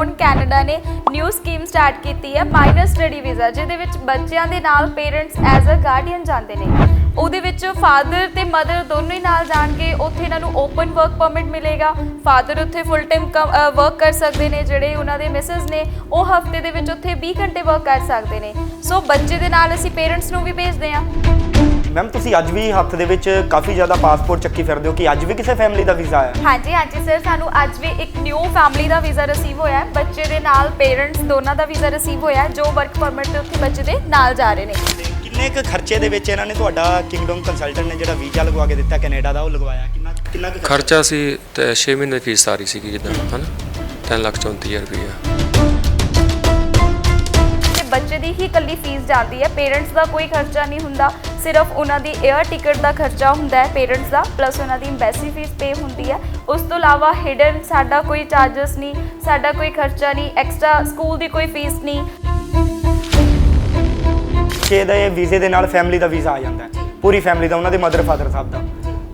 ਹੁਣ ਕੈਨੇਡਾ ਨੇ new scheme start ਕੀਤੀ ਹੈ ਮਾਈਨਰ ਸਟੱਡੀ ਵੀਜ਼ਾ ਜਿਹਦੇ ਵਿੱਚ ਬੱਚਿਆਂ ਦੇ ਨਾਲ ਪੇਰੈਂਟਸ ਐਜ਼ ਅ ਗਾਰਡੀਅਨ ਜਾਂਦੇ ਨੇ। ਉਹਦੇ ਵਿੱਚ ਫਾਦਰ ਤੇ ਮਦਰ ਦੋਨੋਂ ਹੀ ਨਾਲ ਜਾਣਗੇ, ਉੱਥੇ ਇਹਨਾਂ ਨੂੰ ਓਪਨ ਵਰਕ ਪਰਮਿਟ ਮਿਲੇਗਾ। ਫਾਦਰ ਉੱਥੇ ਫੁੱਲ ਟਾਈਮ ਵਰਕ ਕਰ ਸਕਦੇ ਨੇ, ਜਿਹੜੇ ਉਹਨਾਂ ਦੇ ਮਿਸਿਸ ਨੇ, ਉਹ ਹਫ਼ਤੇ ਦੇ ਵਿੱਚ ਉੱਥੇ 20 ਘੰਟੇ ਵਰਕ ਕਰ ਸਕਦੇ ਨੇ। ਸੋ ਬੱਚੇ ਦੇ ਨਾਲ ਅਸੀਂ ਪੇਰੈਂਟਸ ਨੂੰ ਵੀ ਭੇਜਦੇ ਹਾਂ। ਮੈਮ ਤੁਸੀਂ ਅੱਜ ਵੀ ਹੱਥ ਦੇ ਵਿੱਚ ਕਾਫੀ ਜ਼ਿਆਦਾ ਪਾਸਪੋਰਟ ਚੱਕੀ ਫਿਰਦੇ ਹੋ ਕਿ ਅੱਜ ਵੀ ਕਿਸੇ ਫੈਮਿਲੀ ਦਾ ਵੀਜ਼ਾ ਆਇਆ ਹਾਂਜੀ ਹਾਂਜੀ ਸਰ ਸਾਨੂੰ ਅੱਜ ਵੀ ਇੱਕ ਨਿਊ ਫੈਮਿਲੀ ਦਾ ਵੀਜ਼ਾ ਰਿਸੀਵ ਹੋਇਆ ਹੈ। ਬੱਚੇ ਦੇ ਨਾਲ ਪੇਰੈਂਟਸ ਦੋਨਾਂ ਦਾ ਵੀਜ਼ਾ ਰਿਸੀਵ ਹੋਇਆ ਹੈ ਜੋ ਵਰਕ ਪਰਮਿਟ ਤੇ ਉੱਥੇ ਬੱਚੇ ਦੇ ਨਾਲ ਜਾ ਰਹੇ ਨੇ। ਕਿੰਨੇ ਕੁ ਖਰਚੇ ਦੇ ਵਿੱਚ ਇਹਨਾਂ ਨੇ ਤੁਹਾਡਾ ਕਿੰਗਡਮ ਕੰਸਲਟੈਂਟ ਨੇ ਜਿਹੜਾ ਵੀਜ਼ਾ ਲਗਵਾ ਕੇ ਦਿੱਤਾ ਕੈਨੇਡਾ ਦਾ ਉਹ ਲਗਵਾਇਆ? ਕਿੰਨਾ ਕਿੰਨਾ ਕੁ ਖਰਚਾ? ਸੀ ਤੇ 6 ਮਹੀਨੇ ਦੀ ਫੀਸ ਸਾਰੀ ਸੀਗੀ ਜਿੱਦਾਂ ਹਨਾ? 3 ਲੱਖ 34000 ਰੁਪਈਆ। ਤੇ ਬੱਚੇ ਦੀ ਹੀ ਇਕੱਲੀ ਫੀਸ ਜਾਂਦੀ ਹੈ। ਪੇਰੈਂਟਸ ਦਾ ਕੋਈ ਖਰਚਾ ਨਹੀਂ ਹੁੰਦਾ। ਸਿਰਫ ਉਹਨਾਂ ਦੀ 에ਅਰ ਟਿਕਟ ਦਾ ਖਰਚਾ ਹੁੰਦਾ ਹੈ ਪੇਰੈਂਟਸ ਦਾ। ਪਲੱਸ ਉਹਨਾਂ ਦੀ ਐਮਬੈਸੀ ਫੀਸ ਪੇ ਹੁੰਦੀ ਹੈ। ਉਸ ਤੋਂ ਇਲਾਵਾ ਹਿਡਨ ਸਾਡਾ ਕੋਈ ਚਾਰजेस ਨਹੀਂ, ਸਾਡਾ ਕੋਈ ਖਰਚਾ ਨਹੀਂ ਐਕਸਟਰਾ ਸਕੂਲ ਦੀ ਕੋਈ ਫੀਸ ਨਹੀਂ। ਕਿ ਇਹਦਾ ਇਹ ਵੀਜ਼ੇ ਦੇ ਨਾਲ ਫੈਮਿਲੀ ਦਾ ਵੀਜ਼ਾ ਆ ਜਾਂਦਾ ਹੈ। ਪੂਰੀ ਫੈਮਿਲੀ ਦਾ, ਉਹਨਾਂ ਦੇ ਮਦਰ ਫਾਦਰ ਸਾਹਿਬ ਦਾ।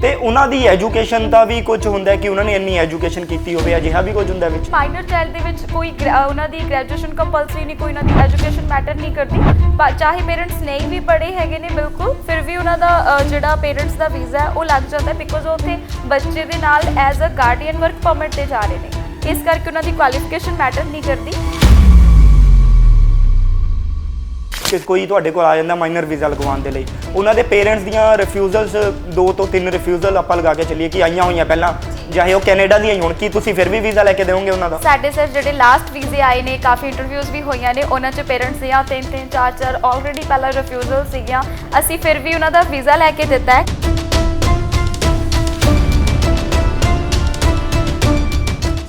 ਤੇ ਉਹਨਾਂ ਦੀ ਐਜੂਕੇਸ਼ਨ ਦਾ ਵੀ ਕੁਝ ਹੁੰਦਾ ਹੈ ਕਿ ਉਹਨਾਂ ਨੇ ਇੰਨੀ ਐਜੂਕੇਸ਼ਨ ਕੀਤੀ ਹੋਵੇ ਅਜਿਹਾ ਵੀ ਕੁਝ ਹੁੰਦਾ ਵਿੱਚ? ਮਾਈਨਰ ਚਾਈਲਡ ਦੇ ਵਿੱਚ ਕੋਈ ਗ੍ਰੈ- ਅਹ ਉਹਨਾਂ ਦੀ ਗ੍ਰੈਜੂਏਸ਼ਨ ਕੰਪਲਸਰੀ ਨਹੀਂ ਕੋਈ ਉਹਨਾਂ ਦੀ ਐਜੂਕੇਸ਼ਨ ਮੈਟਰ ਨਹੀਂ ਕਰਦੀ। ਪਰ ਚਾਹੇ ਪੇਰੈਂਟਸ ਨਹੀਂ ਵੀ ਪੜ੍ਹੇ ਹੈਗੇ ਨੇ ਬਿਲਕੁਲ ਫਿਰ ਵੀ ਉਹਨਾਂ ਦਾ ਅਹ, ਜਿਹੜਾ ਪੇਰੈਂਟਸ ਦਾ ਵੀਜ਼ਾ ਹੈ ਉਹ ਲੱਗ ਜਾਂਦਾ ਬਿਕੋਜ਼ ਉਹ ਉੱਥੇ ਬੱਚੇ ਦੇ ਨਾਲ as a guardian work permit ਤੇ ਜਾ ਰਹੇ ਨੇ। ਇਸ ਕਰਕੇ ਉਹਨਾਂ ਦੀ ਕੁਆਲੀਫਿਕੇਸ਼ਨ ਮੈਟਰ ਨਹੀਂ ਕਰਦੀ। ਕਿ ਕੋਈ ਤੁਹਾਡੇ ਕੋਲ ਆ ਜਾਂਦਾ ਮਾਈਨਰ ਵੀਜ਼ਾ ਲਗਵਾਉਣ ਦੇ ਲਈ। ਉਹਨਾਂ ਦੇ ਪੇਰੈਂਟਸ ਦੀਆਂ ਰਿਫਿਊਜ਼ਲਸ ਦੋ ਤੋਂ ਤਿੰਨ ਰਿਫਿਊਜ਼ਲ ਆਪਾਂ ਲਗਾ ਕੇ ਚੱਲੀਏ ਕਿ ਆਈਆਂ ਹੋਈਆਂ ਪਹਿਲਾਂ। ਚਾਹੇ ਉਹ ਕੈਨੇਡਾ ਦੀਆਂ ਹੀ ਹੋਣ ਕੀ ਤੁਸੀਂ ਫਿਰ ਵੀ ਵੀਜ਼ਾ ਲੈ ਕੇ ਦੇਵੋਗੇ ਉਹਨਾਂ ਦਾ? ਸਾਡੇ ਸਰ ਜਿਹੜੇ ਲਾਸਟ ਵੀਜ਼ੇ ਆਏ ਨੇ ਕਾਫੀ ਇੰਟਰਵਿਊਜ਼ ਵੀ ਹੋਈਆਂ ਨੇ ਉਹਨਾਂ 'ਚ ਪੇਰੈਂਟਸ ਦੀਆਂ ਤਿੰਨ ਤਿੰਨ ਚਾਰ ਚਾਰ ਆਲਰੇਡੀ ਪਹਿਲਾਂ ਰਿਫਿਊਜ਼ਲ ਸੀਗੀਆਂ। ਅਸੀਂ ਫਿਰ ਵੀ ਉਹਨਾਂ ਦਾ ਵੀਜ਼ਾ ਲੈ ਕੇ ਦਿੱਤਾ ਹੈ।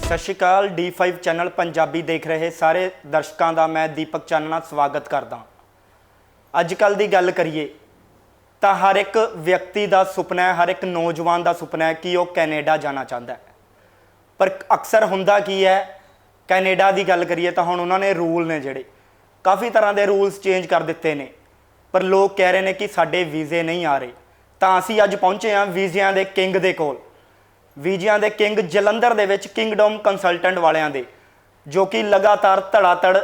ਸਤਿ ਸ਼੍ਰੀ ਅਕਾਲ D5 ਚੈਨਲ ਪੰਜਾਬੀ ਦੇਖ ਰਹੇ ਸਾਰੇ ਦਰਸ਼ਕਾਂ ਦਾ ਮੈਂ ਦੀਪਕ ਚਾਨਣਾ ਸਵਾਗਤ ਕਰਦਾ ਅੱਜ ਕੱਲ ਦੀ ਗੱਲ ਕਰੀਏ, ਤਾਂ ਹਰ ਇੱਕ ਵਿਅਕਤੀ ਦਾ ਸੁਪਨਾ ਹੈ, ਹਰ ਇੱਕ ਨੌਜਵਾਨ ਦਾ ਸੁਪਨਾ ਹੈ ਕਿ ਉਹ ਕੈਨੇਡਾ ਜਾਣਾ ਚਾਹੁੰਦਾ ਹੈ। ਪਰ ਅਕਸਰ ਹੁੰਦਾ ਕੀ ਹੈ, ਕੈਨੇਡਾ ਦੀ ਗੱਲ ਕਰੀਏ ਤਾਂ ਹੁਣ ਉਹਨਾਂ ਨੇ ਰੂਲ ਨੇ ਜਿਹੜੇ, ਕਾਫੀ ਤਰ੍ਹਾਂ ਦੇ ਰੂਲਸ ਚੇਂਜ ਕਰ ਦਿੱਤੇ ਨੇ। ਪਰ ਲੋਕ ਕਹਿ ਰਹੇ ਨੇ ਕਿ ਸਾਡੇ ਵੀਜ਼ੇ ਨਹੀਂ ਆ ਰਹੇ। ਤਾਂ ਅਸੀਂ ਅੱਜ ਪਹੁੰਚੇ ਹਾਂ ਵੀਜ਼ਿਆਂ ਦੇ ਕਿੰਗ ਦੇ ਕੋਲ। ਵੀਜ਼ਿਆਂ ਦੇ ਕਿੰਗ ਜਲੰਧਰ ਦੇ ਵਿੱਚ ਕਿੰਗਡਮ ਕੰਸਲਟੈਂਟ ਵਾਲਿਆਂ ਦੇ, ਜੋ ਕਿ ਲਗਾਤਾਰ ਧੜਾਧੜ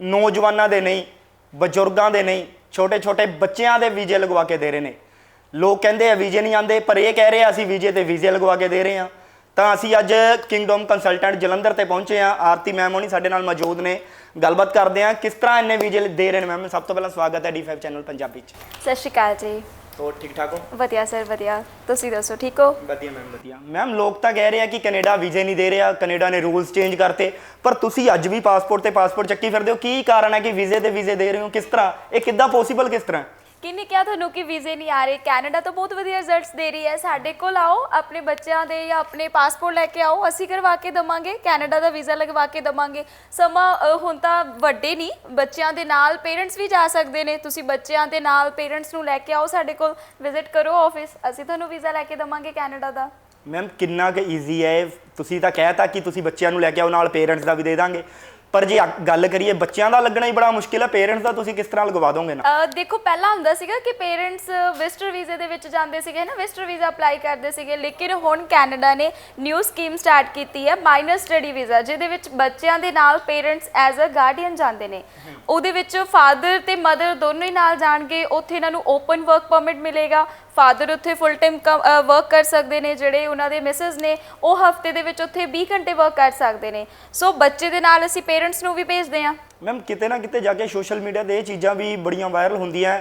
ਨੌਜਵਾਨਾਂ ਦੇ ਨਹੀਂ, ਬਜ਼ੁਰਗਾਂ ਦੇ ਨਹੀਂ ਛੋਟੇ ਛੋਟੇ ਬੱਚਿਆਂ ਦੇ ਵੀਜ਼ੇ ਲਗਵਾ ਕੇ ਦੇ ਰਹੇ ਨੇ। ਲੋਕ ਕਹਿੰਦੇ ਆ ਵੀਜ਼ੇ ਨਹੀਂ ਆਉਂਦੇ, ਪਰ ਇਹ ਕਹਿ ਰਹੇ ਆ, ਅਸੀਂ ਵੀਜ਼ੇ ਤੇ ਵੀਜ਼ੇ ਲਗਵਾ ਕੇ ਦੇ ਰਹੇ ਹਾਂ। ਤਾਂ ਅਸੀਂ ਅੱਜ ਕਿੰਗਡਮ ਕੰਸਲਟੈਂਟ ਜਲੰਧਰ ਤੇ ਪਹੁੰਚੇ ਹਾਂ। ਆਰਤੀ ਮੈਮ ਹੋਣੀ ਸਾਡੇ ਨਾਲ ਮੌਜੂਦ ਨੇ। ਗੱਲਬਾਤ ਕਰਦੇ ਹਾਂ, ਕਿਸ ਤਰ੍ਹਾਂ ਇੰਨੇ ਵੀਜ਼ੇ ਦੇ ਰਹੇ ਨੇ ਮੈਮ? ਸਭ ਤੋਂ ਪਹਿਲਾਂ ਸਵਾਗਤ ਹੈ D5 ਚੈਨਲ ਪੰਜਾਬੀ ਚ। ਸਤਿ ਸ਼੍ਰੀ ਅਕਾਲ ਜੀ। ਹੋਰ ਠੀਕ ਠਾਕ ਹੋ? ਵਧੀਆ ਸਰ ਵਧੀਆ। ਤੁਸੀਂ ਦੱਸੋ ਠੀਕ ਹੋ? ਵਧੀਆ ਮੈਮ ਵਧੀਆ। ਮੈਮ ਲੋਕ ਤਾਂ ਕਹਿ ਰਹੇ ਆ ਕਿ ਕੈਨੇਡਾ ਵੀਜ਼ੇ ਨਹੀਂ ਦੇ ਰਿਹਾ ਕੈਨੇਡਾ ਨੇ ਰੂਲਸ ਚੇਂਜ ਕਰਤੇ ਪਰ ਤੁਸੀਂ ਅੱਜ ਵੀ ਪਾਸਪੋਰਟ ਤੇ ਪਾਸਪੋਰਟ ਚੱਕੀ ਫਿਰਦੇ ਹੋ। ਕੀ ਕਾਰਨ ਹੈ ਕਿ ਵੀਜ਼ੇ ਤੇ ਵੀਜ਼ੇ ਦੇ ਰਹੇ ਹੋ? ਕਿਸ ਤਰ੍ਹਾਂ? ਇਹ ਕਿੱਦਾਂ ਪੋਸੀਬਲ ਕਿਸ ਤਰ੍ਹਾਂ? ਕਿੰਨੇ ਕਿਹਾ ਤੁਹਾਨੂੰ ਕਿ ਵੀਜ਼ੇ ਨਹੀਂ ਆ ਰਹੇ? ਕੈਨੇਡਾ ਤਾਂ ਬਹੁਤ ਵਧੀਆ ਰਿਜ਼ਲਟਸ ਦੇ ਰਹੀ ਹੈ। ਸਾਡੇ ਕੋਲ ਆਓ ਆਪਣੇ ਬੱਚਿਆਂ ਦੇ ਜਾਂ ਆਪਣੇ ਪਾਸਪੋਰਟ ਲੈ ਕੇ ਆਓ। ਅਸੀਂ ਕਰਵਾ ਕੇ ਦਵਾਂਗੇ ਕੈਨੇਡਾ ਦਾ ਵੀਜ਼ਾ ਲਗਵਾ ਕੇ ਦਵਾਂਗੇ। ਸਮਾਂ ਅ, ਹੁਣ ਤਾਂ ਵੱਡੇ ਨਹੀਂ ਬੱਚਿਆਂ ਦੇ ਨਾਲ ਪੇਰੈਂਟਸ ਵੀ ਜਾ ਸਕਦੇ ਨੇ। ਤੁਸੀਂ ਬੱਚਿਆਂ ਦੇ ਨਾਲ ਪੇਰੈਂਟਸ ਨੂੰ ਲੈ ਕੇ ਆਓ ਸਾਡੇ ਕੋਲ ਵਿਜ਼ਿਟ ਕਰੋ ਆਫਿਸ ਅਸੀਂ ਤੁਹਾਨੂੰ ਵੀਜ਼ਾ ਲੈ ਕੇ ਦਵਾਂਗੇ ਕੈਨੇਡਾ ਦਾ। ਮੈਮ ਕਿੰਨਾ ਕੁ ਈਜ਼ੀ ਹੈ? ਇਹ? ਤੁਸੀਂ ਤਾਂ ਕਹਿਤਾ ਕਿ ਤੁਸੀਂ ਬੱਚਿਆਂ ਨੂੰ ਲੈ ਕੇ ਆਓ ਨਾਲ ਪੇਰੈਂਟਸ ਦਾ ਵੀ ਦੇ ਦਾਂਗੇ। ਪਰ ਜੇ ਅ- ਗੱਲ ਕਰੀਏ ਬੱਚਿਆਂ ਦਾ ਲੱਗਣਾ ਹੀ ਬੜਾ ਮੁਸ਼ਕਿਲ ਹੈ ਪੇਰੈਂਟਸ ਦਾ ਤੁਸੀਂ ਕਿਸ ਤਰ੍ਹਾਂ ਲਗਵਾ ਦੋਗੇ ਨਾ? ਦੇਖੋ ਪਹਿਲਾਂ ਹੁੰਦਾ ਸੀਗਾ ਕਿ ਪੇਰੈਂਟਸ ਵਿਜ਼ਟਰ ਵੀਜ਼ੇ ਦੇ ਵਿੱਚ ਜਾਂਦੇ ਸੀਗੇ ਨਾ ਵਿਜ਼ਟਰ ਵੀਜ਼ਾ ਅਪਲਾਈ ਕਰਦੇ ਸੀਗੇ ਲੇਕਿਨ ਹੁਣ ਕੈਨੇਡਾ ਨੇ ਨਿਊ ਸਕੀਮ ਸਟਾਰਟ ਕੀਤੀ ਹੈ ਮਾਈਨਰ ਸਟੱਡੀ ਵੀਜ਼ਾ ਜਿਹਦੇ ਵਿੱਚ ਬੱਚਿਆਂ ਦੇ ਨਾਲ ਪੇਰੈਂਟਸ ਐਜ਼ ਅ ਗਾਰਡੀਅਨ ਜਾਂਦੇ ਨੇ। ਉਹਦੇ ਵਿੱਚ ਫਾਦਰ ਤੇ ਮਦਰ ਦੋਨੋਂ ਹੀ ਨਾਲ ਜਾਣਗੇ ਉੱਥੇ ਇਹਨਾਂ ਨੂੰ ਓਪਨ ਵਰਕ ਪਰਮਿਟ ਮਿਲੇਗਾ ਫਾਦਰ ਉੱਥੇ ਫੁੱਲ ਟਾਈਮ ਵਰਕ ਕਰ ਸਕਦੇ ਨੇ, ਜਿਹੜੇ ਉਹਨਾਂ ਦੇ ਮਿਸਿਸ ਨੇ, ਉਹ ਹਫ਼ਤੇ ਦੇ ਵਿੱਚ ਉੱਥੇ 20 ਘੰਟੇ ਵਰਕ ਕਰ ਸਕਦੇ ਨੇ। ਸੋ ਬੱਚੇ ਦੇ ਨਾਲ ਅਸੀਂ ਪੇਰੈਂਟਸ ਨੂੰ ਵੀ ਭੇਜਦੇ ਹਾਂ। ਮੈਮ ਕਿਤੇ ਨਾ ਕਿਤੇ ਜਾ ਕੇ ਸੋਸ਼ਲ ਮੀਡੀਆ ਤੇ ਇਹ ਚੀਜ਼ਾਂ ਵੀ ਬੜੀਆਂ ਵਾਇਰਲ ਹੁੰਦੀਆਂ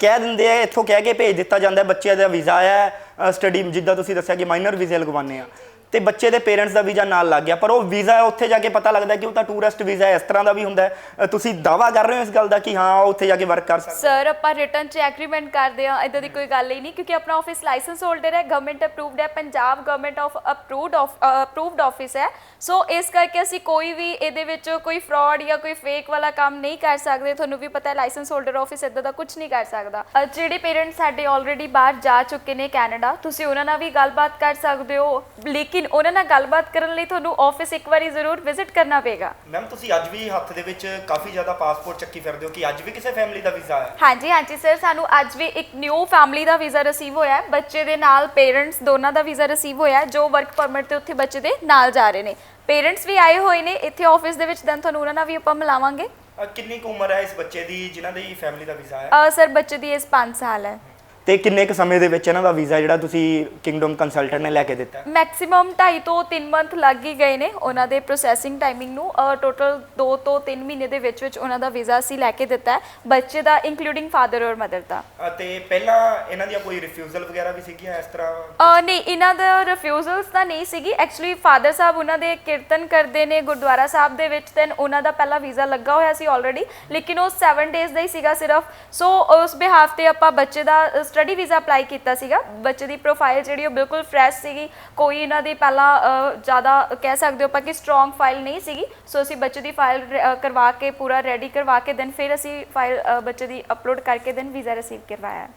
ਕਹਿ ਦਿੰਦੇ ਆ, ਇੱਥੋਂ ਕਹਿ ਕੇ ਭੇਜ ਦਿੱਤਾ ਜਾਂਦਾ ਬੱਚਿਆਂ ਦਾ ਵੀਜ਼ਾ ਆਇਆ ਹੈ ਸਟੱਡੀ ਜਿੱਦਾਂ ਤੁਸੀਂ ਦੱਸਿਆ ਕਿ ਮਾਈਨਰ ਵੀਜ਼ੇ ਲਗਵਾਉਂਦੇ ਆ। ਤੇ ਬੱਚੇ ਦੇ ਪੇਰੈਂਟਸ ਦਾ ਵੀਜ਼ਾ ਨਾਲ ਲੱਗ ਗਿਆ। ਪਰ ਉਹ ਵੀਜ਼ਾ ਉੱਥੇ ਜਾ ਕੇ ਪਤਾ ਲੱਗਦਾ ਕਿ ਉਹ ਤਾਂ ਟੂਰਿਸਟ ਵੀਜ਼ਾ ਇਸ ਤਰ੍ਹਾਂ ਦਾ ਵੀ ਹੁੰਦਾ ਤੁਸੀਂ ਦਾਵਾ ਕਰ ਰਹੇ ਹੋ ਇਸ ਗੱਲ ਦਾ ਕਿ ਹਾਂ ਉੱਥੇ ਜਾ ਕੇ ਵਰਕ ਕਰ ਸਕਦਾ ਸਰ ਆਪਾਂ ਰਿਟਰਨ ਚ ਐਗਰੀਮੈਂਟ ਕਰਦੇ ਆ ਇਦਾਂ ਦੀ ਕੋਈ ਗੱਲ ਹੀ ਨਹੀਂ, ਕਿਉਂਕਿ ਆਪਣਾ ਆਫਿਸ ਲਾਇਸੈਂਸ ਹੋਲਡਰ ਹੈ ਗਵਰਨਮੈਂਟ ਅਪਰੂਵਡ ਹੈ, Punjab government of approved approved office ਹੈ। ਸੋ ਇਸ ਕਰਕੇ ਅਸੀਂ ਕੋਈ ਵੀ ਇਹਦੇ ਵਿੱਚ ਕੋਈ ਫਰਾਡ ਜਾਂ ਕੋਈ ਫੇਕ ਵਾਲਾ ਕੰਮ ਨਹੀਂ ਕਰ ਸਕਦੇ, ਤੁਹਾਨੂੰ ਵੀ ਪਤਾ ਹੈ ਲਾਇਸੈਂਸ ਹੋਲਡਰ ਆਫਿਸ ਇਦਾਂ ਦਾ ਕੁਝ ਨਹੀਂ ਕਰ ਸਕਦਾ। ਜਿਹੜੇ ਪੇਰੈਂਟਸ ਸਾਡੇ ਆਲਰੇਡੀ ਬਾਹਰ ਜਾ ਚੁੱਕੇ ਨੇ ਕੈਨੇਡਾ ਤੁਸੀਂ ਉਹਨਾਂ ਨਾਲ ਵੀ ਗੱਲਬਾਤ ਕਰ ਸਕਦੇ ਹੋ, ਲੇਕਿਨ ਲੇਕਿਨ ਉਹਨਾਂ ਨਾਲ ਗੱਲਬਾਤ ਕਰਨ ਲਈ ਤੁਹਾਨੂੰ ਆਫਿਸ ਇੱਕ ਵਾਰੀ ਜ਼ਰੂਰ ਵਿਜ਼ਿਟ ਕਰਨਾ ਪਏਗਾ। ਮੈਮ ਤੁਸੀਂ ਅੱਜ ਵੀ ਹੱਥ ਦੇ ਵਿੱਚ ਕਾਫੀ ਜ਼ਿਆਦਾ ਪਾਸਪੋਰਟ ਚੱਕੀ ਫਿਰਦੇ ਹੋ ਕਿ ਅੱਜ ਵੀ ਕਿਸੇ ਫੈਮਿਲੀ ਦਾ ਵੀਜ਼ਾ ਆਇਆ ਹਾਂਜੀ ਹਾਂਜੀ ਸਰ ਸਾਨੂੰ ਅੱਜ ਵੀ ਇੱਕ ਨਿਊ ਫੈਮਿਲੀ ਦਾ ਵੀਜ਼ਾ ਰਿਸੀਵ ਹੋਇਆ ਹੈ। ਬੱਚੇ ਦੇ ਨਾਲ ਪੇਰੈਂਟਸ ਦੋਨਾਂ ਦਾ ਵੀਜ਼ਾ ਰਿਸੀਵ ਹੋਇਆ ਹੈ ਜੋ ਵਰਕ ਪਰਮਿਟ ਤੇ ਉੱਥੇ ਬੱਚੇ ਦੇ ਨਾਲ ਜਾ ਰਹੇ ਨੇ। ਪੇਰੈਂਟਸ ਵੀ ਆਏ ਹੋਏ ਨੇ ਇੱਥੇ ਆਫਿਸ ਦੇ ਵਿੱਚ ਦੈਨ ਤੁਹਾਨੂੰ ਉਹਨਾਂ ਨਾਲ ਵੀ ਆਪਾਂ ਮਿਲਾਵਾਂਗੇ। ਅ, ਕਿੰਨੀ ਕੁ ਉਮਰ ਹੈ ਇਸ ਬੱਚੇ ਦੀ ਜਿਨ੍ਹਾਂ ਦੀ ਫੈਮਿਲੀ ਦਾ ਵੀਜ਼ਾ ਆਇਆ ਅ, ਸਰ ਬੱਚੇ ਦੀ ਇਸ 5 ਸਾਲ ਹੈ। ਤੇ ਕਿੰਨੇ ਕੁ ਸਮੇਂ ਦੇ ਵਿੱਚ ਇਹਨਾਂ ਦਾ ਵੀਜ਼ਾ ਜਿਹੜਾ ਤੁਸੀਂ ਕਿੰਗਡਮ ਕੰਸਲਟੈਂਟ ਨੇ ਲੈ ਕੇ ਦਿੱਤਾ? ਮੈਕਸਿਮਮ 2.5 ਤੋਂ 3 ਮੰਥ ਲੱਗ ਹੀ ਗਏ ਨੇ। ਉਹਨਾਂ ਦੇ ਪ੍ਰੋਸੈਸਿੰਗ ਟਾਈਮਿੰਗ ਨੂੰ ਟੋਟਲ 2 ਤੋਂ 3 ਮਹੀਨੇ ਦੇ ਵਿੱਚ ਵਿੱਚ ਉਹਨਾਂ ਦਾ ਵੀਜ਼ਾ ਅਸੀਂ ਲੈ ਕੇ ਦਿੱਤਾ ਬੱਚੇ ਦਾ ਇਨਕਲੂਡਿੰਗ ਫਾਦਰ ਔਰ ਮਦਰ ਦਾ। ਤੇ ਪਹਿਲਾਂ ਇਹਨਾਂ ਦੀਆਂ ਕੋਈ ਰਿਫਿਊਜ਼ਲ ਵਗੈਰਾ ਵੀ ਸੀਗੀਆਂ ਇਸ ਤਰ੍ਹਾਂ? ਨਹੀਂ ਇਹਨਾਂ ਦਾ ਰਿਫਿਊਜ਼ਲਸ ਤਾਂ ਨਹੀਂ ਸੀਗੀ। ਐਕਚੁਅਲੀ ਫਾਦਰ ਸਾਹਿਬ ਉਹਨਾਂ ਦੇ ਕੀਰਤਨ ਕਰਦੇ ਨੇ ਗੁਰਦੁਆਰਾ ਸਾਹਿਬ ਦੇ ਵਿੱਚ ਦੈਨ ਉਹਨਾਂ ਦਾ ਪਹਿਲਾ ਵੀਜ਼ਾ ਲੱਗਾ ਹੋਇਆ ਸੀ ਆਲਰੇਡੀ ਲੇਕਿਨ ਉਹ 7 ਡੇਜ਼ ਦਾ ਹੀ ਸੀਗਾ ਸਿਰਫ। ਸੋ ਉਸ ਬਿਹਾਫ ਤੇ ਆਪਾਂ ਬੱਚੇ ਦਾ ਸਟੱਡੀ ਵੀਜ਼ਾ ਅਪਲਾਈ ਕੀਤਾ ਸੀਗਾ। ਬੱਚੇ ਦੀ ਪ੍ਰੋਫਾਈਲ ਜਿਹੜੀ ਉਹ ਬਿਲਕੁਲ ਫਰੈਸ਼ ਸੀਗੀ। ਕੋਈ ਇਹਨਾਂ ਦੀ ਪਹਿਲਾਂ ਜ਼ਿਆਦਾ ਕਹਿ ਸਕਦੇ ਹੋ ਆਪਾਂ ਕਿ ਸਟਰੋਂਗ ਫਾਈਲ ਨਹੀਂ ਸੀਗੀ। ਸੋ ਅਸੀਂ ਬੱਚੇ ਦੀ ਫਾਈਲ ਕਰਵਾ ਕੇ, ਪੂਰਾ ਰੈਡੀ ਕਰਵਾ ਕੇ ਦੈਨ ਫਿਰ ਅਸੀਂ ਫਾਈਲ ਬੱਚੇ ਦੀ ਅਪਲੋਡ ਕਰਕੇ ਦੈਨ ਵੀਜ਼ਾ ਰਿਸੀਵ ਕਰਵਾਇਆ।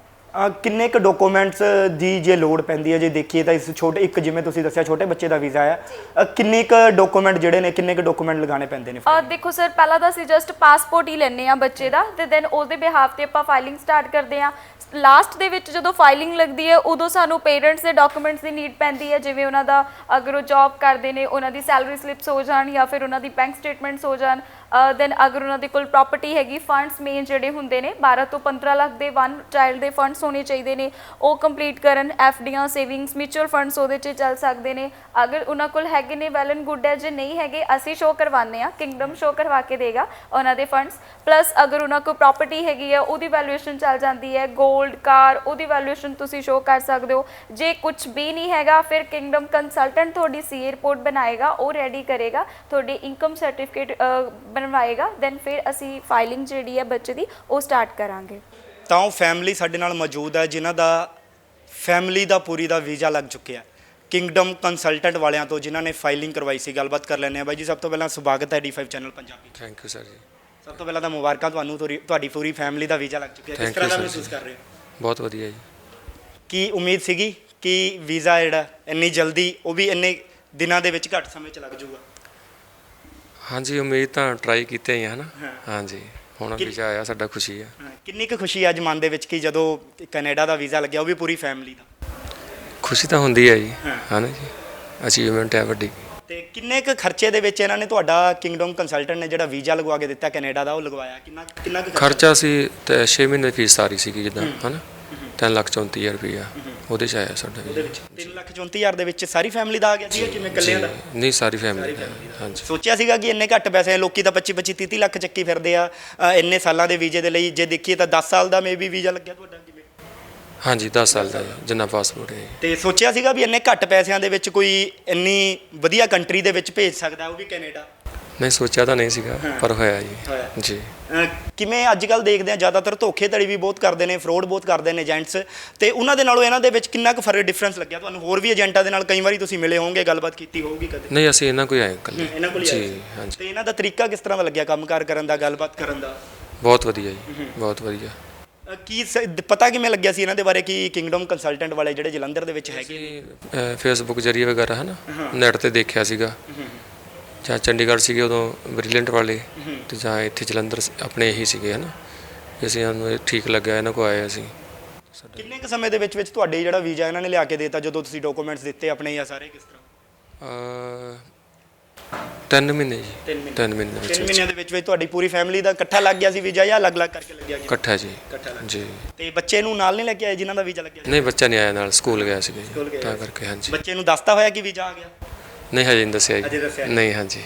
ਅ, ਕਿੰਨੇ ਕੁ ਡਾਕੂਮੈਂਟਸ ਦੀ ਜੇ ਲੋੜ ਪੈਂਦੀ ਹੈ? ਜੇ ਦੇਖੀਏ ਤਾਂ ਇਸ ਛੋਟੇ ਇੱਕ ਜਿਵੇਂ ਤੁਸੀਂ ਦੱਸਿਆ ਛੋਟੇ ਬੱਚੇ ਦਾ ਵੀਜ਼ਾ ਹੈ। ਅ, ਕਿੰਨੇ ਕੁ ਡਾਕੂਮੈਂਟ ਜਿਹੜੇ ਨੇ ਕਿੰਨੇ ਕੁ ਡਾਕੂਮੈਂਟ ਲਗਾਉਣੇ ਪੈਂਦੇ ਨੇ? ਅਹ ਦੇਖੋ ਸਰ ਪਹਿਲਾਂ ਤਾਂ ਅਸੀਂ ਜਸਟ ਪਾਸਪੋਰਟ ਹੀ ਲੈਣੇ ਆ ਬੱਚੇ ਦਾ ਤੇ ਦੈਨ ਉਹਦੇ ਬਿਹਾਫ ਤੇ ਆਪਾਂ ਫਾਈਲਿੰਗ ਸਟਾਰਟ ਕਰਦੇ ਆ ਲਾਸਟ ਦੇ ਵਿੱਚ ਜਦੋਂ ਫਾਈਲਿੰਗ ਲੱਗਦੀ ਹੈ ਉਦੋਂ ਸਾਨੂੰ ਪੇਰੈਂਟਸ ਦੇ ਡਾਕੂਮੈਂਟਸ ਦੀ ਨੀਡ ਪੈਂਦੀ ਹੈ। ਜਿਵੇਂ ਉਹਨਾਂ ਦਾ ਅਗਰ ਉਹ ਜੌਬ ਕਰਦੇ ਨੇ ਉਹਨਾਂ ਦੀ ਸੈਲਰੀ ਸਲਿੱਪਸ ਹੋ ਜਾਣ ਜਾਂ ਫਿਰ ਉਹਨਾਂ ਦੀ ਬੈਂਕ ਸਟੇਟਮੈਂਟਸ ਹੋ ਜਾਣ ਦੈਨ ਅਗਰ ਉਹਨਾਂ ਦੇ ਕੋਲ ਪ੍ਰਾਪਰਟੀ ਹੈਗੀ ਫੰਡਸ ਮੇਨ ਜਿਹੜੇ ਹੁੰਦੇ ਨੇ 12 ਤੋਂ 15 ਲੱਖ ਦੇ ਵਨ ਚਾਈਲਡ ਦੇ ਫੰਡਸ ਹੋਣੇ ਚਾਹੀਦੇ ਨੇ। ਉਹ ਕੰਪਲੀਟ ਕਰਨ ਡੀਆਂ ਸੇਵਿੰਗਸ ਮਿਊਚੁਅਲ ਫੰਡਸ ਉਹਦੇ 'ਚ ਚੱਲ ਸਕਦੇ ਨੇ। ਅਗਰ ਉਹਨਾਂ ਕੋਲ ਹੈਗੇ ਨੇ ਵੈਲ ਐਂਡ ਗੁੱਡ ਹੈ, ਜੇ ਨਹੀਂ ਹੈਗੇ, ਅਸੀਂ ਸ਼ੋਅ ਕਰਵਾਉਂਦੇ ਆ ਕਿੰਗਡਮ ਸ਼ੋਅ ਕਰਵਾ ਕੇ ਦੇਗਾ ਉਹਨਾਂ ਦੇ ਫੰਡਸ ਪਲੱਸ ਅਗਰ ਉਹਨਾਂ ਕੋਲ ਪ੍ਰਾਪਰਟੀ ਹੈਗੀ ਹੈ, ਉਹਦੀ ਵੈਲੂਏਸ਼ਨ ਚੱਲ ਜਾਂਦੀ ਹੈ। 골ਡ ਕਾਰ ਉਹਦੀ ਵੈਲੂਏਸ਼ਨ ਤੁਸੀਂ ਸ਼ੋਅ ਕਰ ਸਕਦੇ ਹੋ। ਜੇ ਕੁਝ ਵੀ ਨਹੀਂ ਹੈਗਾ, ਫਿਰ ਕਿੰਗਡਮ ਕੰਸਲਟੈਂਟ ਤੁਹਾਡੀ ਸੀ ਰਿਪੋਰਟ ਬਣਾਏਗਾ, ਉਹ ਰੈਡੀ ਕਰੇਗਾ। ਤੁਹਾਡੀ ਇਨਕਮ ਸਰਟੀਫਿਕੇਟ ਬਣਵਾਏਗਾ ਦੈਨ ਫਿਰ ਅਸੀਂ ਫਾਈਲਿੰਗ ਜਿਹੜੀ ਹੈ ਬੱਚੇ ਦੀ ਉਹ ਸਟਾਰਟ ਕਰਾਂਗੇ। ਤਾਂ ਉਹ ਫੈਮਿਲੀ ਸਾਡੇ ਨਾਲ ਮੌਜੂਦ ਹੈ ਜਿਨ੍ਹਾਂ ਦਾ ਫੈਮਿਲੀ ਦਾ ਪੂਰੀ ਦਾ ਵੀਜ਼ਾ ਲੱਗ ਚੁੱਕਿਆ ਕਿੰਗਡਮ ਕੰਸਲਟੈਂਟ ਵਾਲਿਆਂ ਤੋਂ ਜਿਨ੍ਹਾਂ ਨੇ ਫਾਈਲਿੰਗ ਕਰਵਾਈ ਸੀ ਗੱਲਬਾਤ ਕਰ ਲੈਂਦੇ ਆ ਬਾਈ ਜੀ ਸਭ ਤੋਂ ਪਹਿਲਾਂ ਸਵਾਗਤ ਹੈ D5 channel Punjabi thank you sir ji. ਸਭ ਤੋਂ ਪਹਿਲਾਂ ਤਾਂ ਮੁਬਾਰਕਾਂ ਤੁਹਾਨੂੰ ਤੁਹਾਡੀ- ਤੁਹਾਡੀ ਪੂਰੀ ਫੈਮਿਲੀ ਦਾ ਵੀਜ਼ਾ ਲੱਗ ਚੁੱਕਿਆ ਕਿਸ Thank ਤਰ੍ਹਾਂ you, ਦਾ sir ਮਹਿਸੂਸ। ਕਰ ਰਹੇ ਹੋ? ਬਹੁਤ ਵਧੀਆ ਜੀ। ਕੀ ਉਮੀਦ ਸੀਗੀ ਕਿ ਵੀਜ਼ਾ ਜਿਹੜਾ ਇੰਨੀ ਜਲਦੀ ਉਹ ਵੀ ਇੰਨੇ ਦਿਨਾਂ ਦੇ ਵਿੱਚ ਘੱਟ ਸਮੇਂ ਚ ਲੱਗ ਜਾਊਗਾ? ਹਾਂਜੀ ਉਮੀਦ ਤਾਂ ਟਰਾਈ ਕੀਤੇ ਹੀ ਆ ਹਨਾ। ਹਾਂਜੀ ਹੁਣ ਵੀਜ਼ਾ ਆਇਆ ਸਾਡਾ ਖੁਸ਼ੀ ਆ। ਕਿੰਨੀ ਕੁ ਖੁਸ਼ੀ ਅੱਜ ਮਨ ਦੇ ਵਿੱਚ ਕਿ ਜਦੋਂ ਕੈਨੇਡਾ ਦਾ ਵੀਜ਼ਾ ਲੱਗਿਆ ਉਹ ਵੀ ਪੂਰੀ ਫੈਮਿਲੀ ਦਾ? ਖੁਸ਼ੀ ਤਾਂ ਹੁੰਦੀ ਹੈ ਜੀ। ਹਨਾ ਜੀ? ਅਚੀਵਮੈਂਟ ਹੈ ਵੱਡੀ। ਤੇ ਕਿੰਨੇ ਕੁ ਖਰਚੇ ਦੇ ਵਿੱਚ ਇਹਨਾਂ ਨੇ ਤੁਹਾਡਾ ਕਿੰਗਡਮ ਕੰਸਲਟੈਂਟ ਨੇ ਜਿਹੜਾ ਵੀਜ਼ਾ ਲਗਵਾ ਕੇ ਦਿੱਤਾ ਕੈਨੇਡਾ ਦਾ ਉਹ ਲਗਵਾਇਆ? ਕਿੰਨਾ ਕਿੰਨਾ ਕੁ ਖਰਚਾ? ਸੀ ਤੇ 6 ਮਹੀਨੇ ਫੀਸ ਸਾਰੀ ਸੀਗੀ ਜਿੱਦਾਂ ਹਨਾ? 3 ਲੱਖ 34 ਹਜ਼ਾਰ ਰੁਪਈਆ। ਉਹਦੇ ਚ ਆਇਆ ਸਾਡਾ ਉਹਦੇ ਵਿੱਚ 3 ਲੱਖ 34 ਹਜ਼ਾਰ ਦੇ ਵਿੱਚ ਸਾਰੀ ਫੈਮਿਲੀ ਦਾ ਆ ਗਿਆ ਸੀਗਾ ਕਿਵੇਂ ਇਕੱਲਿਆਂ ਦਾ ਨਹੀਂ ਸਾਰੀ ਫੈਮਿਲੀ ਦਾ। ਹਾਂਜੀ। ਸੋਚਿਆ ਸੀਗਾ ਕਿ ਇੰਨੇ ਘੱਟ ਪੈਸੇ ਲੋਕੀ ਤਾਂ 25 25 30 ਲੱਖ ਚੱਕੀ ਫਿਰਦੇ ਆ। ਇੰਨੇ ਸਾਲਾਂ ਦੇ ਵੀਜ਼ੇ ਦੇ ਲਈ ਜੇ ਦੇਖੀਏ ਤਾਂ 10 ਸਾਲ ਦਾ ਮੇਬੀ ਵੀਜ਼ਾ ਲੱਗਿਆ ਤੁਹਾਡਾ ਕਿਵੇਂ? ਹਾਂਜੀ 10 ਸਾਲ ਦਾ ਜਿੰਨਾ ਪਾਸਪੋਰਟ ਹੈ। ਤੇ ਸੋਚਿਆ ਸੀਗਾ ਵੀ ਇੰਨੇ ਘੱਟ ਪੈਸਿਆਂ ਦੇ ਵਿੱਚ ਕੋਈ ਇੰਨੀ ਵਧੀਆ ਕੰਟਰੀ ਦੇ ਵਿੱਚ ਭੇਜ ਸਕਦਾ ਉਹ ਵੀ ਕੈਨੇਡਾ? ਨਹੀਂ ਸੋਚਿਆ ਤਾਂ ਨਹੀਂ ਸੀਗਾ ਪਰ ਹੋਇਆ ਜੀ। ਜੀ। ਕਿਵੇਂ ਅੱਜ ਕੱਲ ਦੇਖਦੇ ਆ ਜ਼ਿਆਦਾਤਰ ਧੋਖੇਧੜੀ ਵੀ ਬਹੁਤ ਕਰਦੇ ਨੇ ਫਰੋਡ ਬਹੁਤ ਕਰਦੇ ਨੇ ਏਜੰਟਸ। ਤੇ ਉਹਨਾਂ ਦੇ ਨਾਲੋਂ ਇਹਨਾਂ ਦੇ ਵਿੱਚ ਕਿੰਨਾ ਕੁ ਫ਼ਰਕ ਡਿਫਰੈਂਸ ਲੱਗਿਆ? ਤੁਹਾਨੂੰ ਹੋਰ ਵੀ ਏਜੰਟਾਂ ਦੇ ਨਾਲ ਕਈ ਵਾਰੀ ਤੁਸੀਂ ਮਿਲੇ ਹੋਵੋਗੇ ਗੱਲਬਾਤ ਕੀਤੀ ਹੋਊਗੀ ਕਦੇ? ਨਹੀਂ ਅਸੀਂ ਇਹਨਾਂ ਕੋਈ ਆਏ ਇਕੱਲੇ। ਇਹਨਾਂ ਕੋਲ ਜੀ। ਹਾਂਜੀ। ਤੇ ਇਹਨਾਂ ਦਾ ਤਰੀਕਾ ਕਿਸ ਤਰ੍ਹਾਂ ਦਾ ਲੱਗਿਆ ਕੰਮਕਾਰ ਕਰਨ ਦਾ ਗੱਲਬਾਤ ਕਰਨ ਦਾ? ਬਹੁਤ ਵਧੀਆ ਜੀ ਬਹੁਤ ਵਧੀਆ। ਕੀ ਪਤਾ ਕਿਵੇਂ ਲੱਗਿਆ ਸੀ ਇਹਨਾਂ ਦੇ ਬਾਰੇ ਕਿ ਕਿੰਗਡਮ ਕੰਸਲਟੈਂਟ ਵਾਲੇ ਜਿਹੜੇ ਜਲੰਧਰ ਦੇ ਵਿੱਚ ਹੈਗੇ ਫੇਸਬੁੱਕ ਜਰੀਏ ਵਗੈਰਾ ਹੈ। ਨਾ ਨੈਟ ਤੇ ਦੇਖਿਆ ਸੀਗਾ। ਜਾਂ ਚੰਡੀਗੜ੍ਹ ਸੀਗੇ ਉਦੋਂ ਬ੍ਰਿਲੀਅੰਟ ਵਾਲੇ ਤੇ ਜਾਂ ਇੱਥੇ ਜਲੰਧਰ ਸ- ਆਪਣੇ ਇਹੀ ਸੀਗੇ ਹੈ ਨਾ ਵੀ ਅਸੀਂ ਸਾਨੂੰ ਇਹ ਠੀਕ ਲੱਗਿਆ ਇਹਨਾਂ ਕੋ ਆਏ ਅਸੀਂ। ਕਿੰਨੇ ਕੁ ਸਮੇਂ ਦੇ ਵਿੱਚ ਵਿੱਚ ਤੁਹਾਡੇ ਜਿਹੜਾ ਵੀਜ਼ਾ ਇਹਨਾਂ ਨੇ ਲਿਆ ਕੇ ਦਿੱਤਾ ਜਦੋਂ ਤੁਸੀਂ ਡਾਕੂਮੈਂਟਸ ਦਿੱਤੇ ਆਪਣੇ ਜਾਂ ਸਾਰੇ ਕਿਸ ਤਰ੍ਹਾਂ? ਅ ਤਿੰਨ ਮਹੀਨੇ ਜੀ। ਤਿੰਨ ਮਹੀਨੇ। ਤਿੰਨ ਮਹੀਨੇ ਦੇ ਵਿੱਚ ਤਿੰਨ ਵਿੱਚ। ਮਹੀਨਿਆਂ ਦੇ ਵਿੱਚ ਵਿੱਚ ਤੁਹਾਡੀ ਪੂਰੀ ਫੈਮਿਲੀ ਦਾ ਇਕੱਠਾ ਲੱਗ ਗਿਆ ਸੀ ਵੀਜ਼ਾ ਜਾਂ ਅਲੱਗ-ਅਲੱਗ ਕਰਕੇ ਲੱਗਿਆ ਗਿਆ? ਇਕੱਠਾ ਜੀ। ਇਕੱਠਾ ਲੱਗ ਜੀ। ਤੇ ਬੱਚੇ ਨੂੰ ਨਾਲ ਨਹੀਂ ਲੈ ਕੇ ਆਏ ਜਿਨ੍ਹਾਂ ਦਾ ਵੀਜ਼ਾ ਲੱਗਿਆ ਸੀ? ਨਹੀਂ ਬੱਚਾ ਨਹੀਂ ਆਇਆ ਨਾਲ ਸਕੂਲ ਗਿਆ ਸੀਗਾ ਜੀ, ਸਕੂਲ ਗਿਆ ਤਾਂ। ਕਰਕੇ ਹਾਂਜੀ। ਬੱਚੇ ਨੂੰ ਦੱਸਤਾ ਹੋਇਆ ਕਿ ਵੀਜ਼ਾ ਆ ਗਿਆ? ਨਹੀਂ ਹਜੇ ਨਹੀਂ ਦੱਸਿਆ ਅਜੇ ਦੱਸਿਆ ਜੀ। ਨਹੀਂ। ਨਹੀਂ ਹਾਂਜੀ।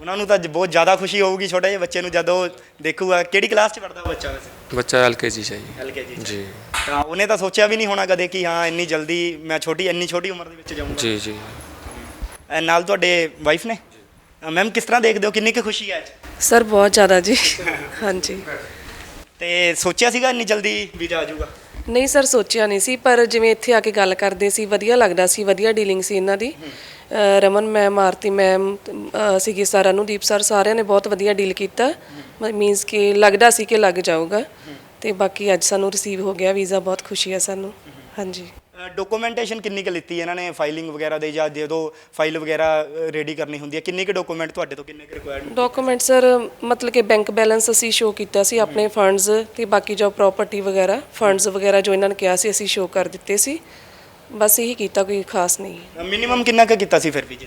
ਉਹਨਾਂ ਨੂੰ ਤਾਂ ਜ- ਬਹੁਤ ਜ਼ਿਆਦਾ ਖੁਸ਼ੀ ਹੋਊਗੀ ਛੋਟੇ ਜਿਹੇ ਬੱਚੇ ਨੂੰ ਜਦੋਂ ਦੇਖੂਗਾ। ਕਿਹੜੀ ਕਲਾਸ 'ਚ ਪੜਦਾ ਉਹ ਬੱਚਾ ਵੈਸੇ? ਬੱਚਾ ਐਲਕੇਜੀ ਚ ਹੈ ਜੀ। ਐਲਕੇਜੀ ਜੀ ਤਾਂ ਉਹਨੇ ਤਾਂ ਸੋਚਿਆ ਵੀ ਨਹੀਂ ਹੋਣਾ ਕਦੇ ਕਿ ਹਾਂ ਇੰਨੀ ਜਲਦੀ ਮੈਂ ਛੋਟੀ ਇੰਨੀ ਛੋਟੀ ਉਮਰ ਦੇ ਵਿੱਚ ਜਾਊਂਗਾ। ਜੀ ਜੀ। ਅ, ਨਾਲ ਤੁਹਾਡੇ ਵਾਈਫ ਨੇ? ਮੈਮ ਕਿਸ ਤਰ੍ਹਾਂ ਦੇਖਦੇ ਹੋ? ਕਿੰਨੀ ਕੁ ਖੁਸ਼ੀ ਹੈ ਅੱਜ? ਸਰ ਬਹੁਤ ਜ਼ਿਆਦਾ ਜੀ। ਹਾਂਜੀ। ਤੇ ਸੋਚਿਆ ਸੀਗਾ ਇੰਨੀ ਜਲਦੀ ਵੀਜ਼ਾ ਆ ਜਾਊਗਾ? ਨਹੀਂ ਸਰ ਸੋਚਿਆ ਨਹੀਂ ਸੀ ਪਰ ਜਿਵੇਂ ਇੱਥੇ ਆ ਕੇ ਗੱਲ ਕਰਦੇ ਸੀ ਵਧੀਆ ਲੱਗਦਾ ਸੀ ਵਧੀਆ ਡੀਲਿੰਗ ਸੀ ਇਹਨਾਂ ਦੀ। ਰਮਨ ਮੈਮ ਆਰਤੀ ਮੈਮ ਸੀਗੀ ਸਰ ਅਨੁਦੀਪ ਸਰ ਸਾਰਿਆਂ ਨੇ ਬਹੁਤ ਵਧੀਆ ਡੀਲ ਕੀਤਾ। ਮੀਨਸ ਕਿ ਲੱਗਦਾ ਸੀ ਕਿ ਲੱਗ ਜਾਊਗਾ। ਤੇ ਬਾਕੀ ਅੱਜ ਸਾਨੂੰ ਰਿਸੀਵ ਹੋ ਗਿਆ ਵੀਜ਼ਾ ਬਹੁਤ ਖੁਸ਼ੀ ਹੈ ਸਾਨੂੰ। ਹਾਂਜੀ। ਡਾਕੂਮੈਂਟੇਸ਼ਨ ਕਿੰਨੀ ਕੁ ਲਿੱਤੀ ਇਹਨਾਂ ਨੇ? ਫਾਈਲਿੰਗ ਵਗੈਰਾ ਦੇ ਜਾਂ ਜਦੋਂ ਫਾਈਲ ਵਗੈਰਾ ਰੈਡੀ ਕਰਨੀ ਹੁੰਦੀ ਹੈ ਕਿੰਨੇ ਕੁ ਡਾਕੂਮੈਂਟ ਤੁਹਾਡੇ ਤੋਂ ਕਿੰਨੇ ਕੁ ਰਿਕੁਆਇਰਡ ਡਾਕੂਮੈਂਟ ਸਰ ਮਤਲਬ ਕਿ ਬੈਂਕ ਬੈਲੈਂਸ ਅਸੀਂ ਸ਼ੋ ਕੀਤਾ ਸੀ ਆਪਣੇ ਫੰਡਸ ਤੇ ਬਾਕੀ ਜੋ ਪ੍ਰਾਪਰਟੀ ਵਗੈਰਾ ਫੰਡਸ ਵਗੈਰਾ ਜੋ ਇਹਨਾਂ ਨੇ ਕਿਹਾ ਸੀ ਅਸੀਂ ਸ਼ੋ ਕਰ ਦਿੱਤੇ ਸੀ। ਬਸ ਇਹੀ ਕੀਤਾ ਕੋਈ ਖਾਸ ਨਹੀਂ। ਮਿਨੀਮਮ ਕਿੰਨਾ ਕੁ ਕੀਤਾ ਸੀ ਫਿਰ ਵੀ ਜੀ?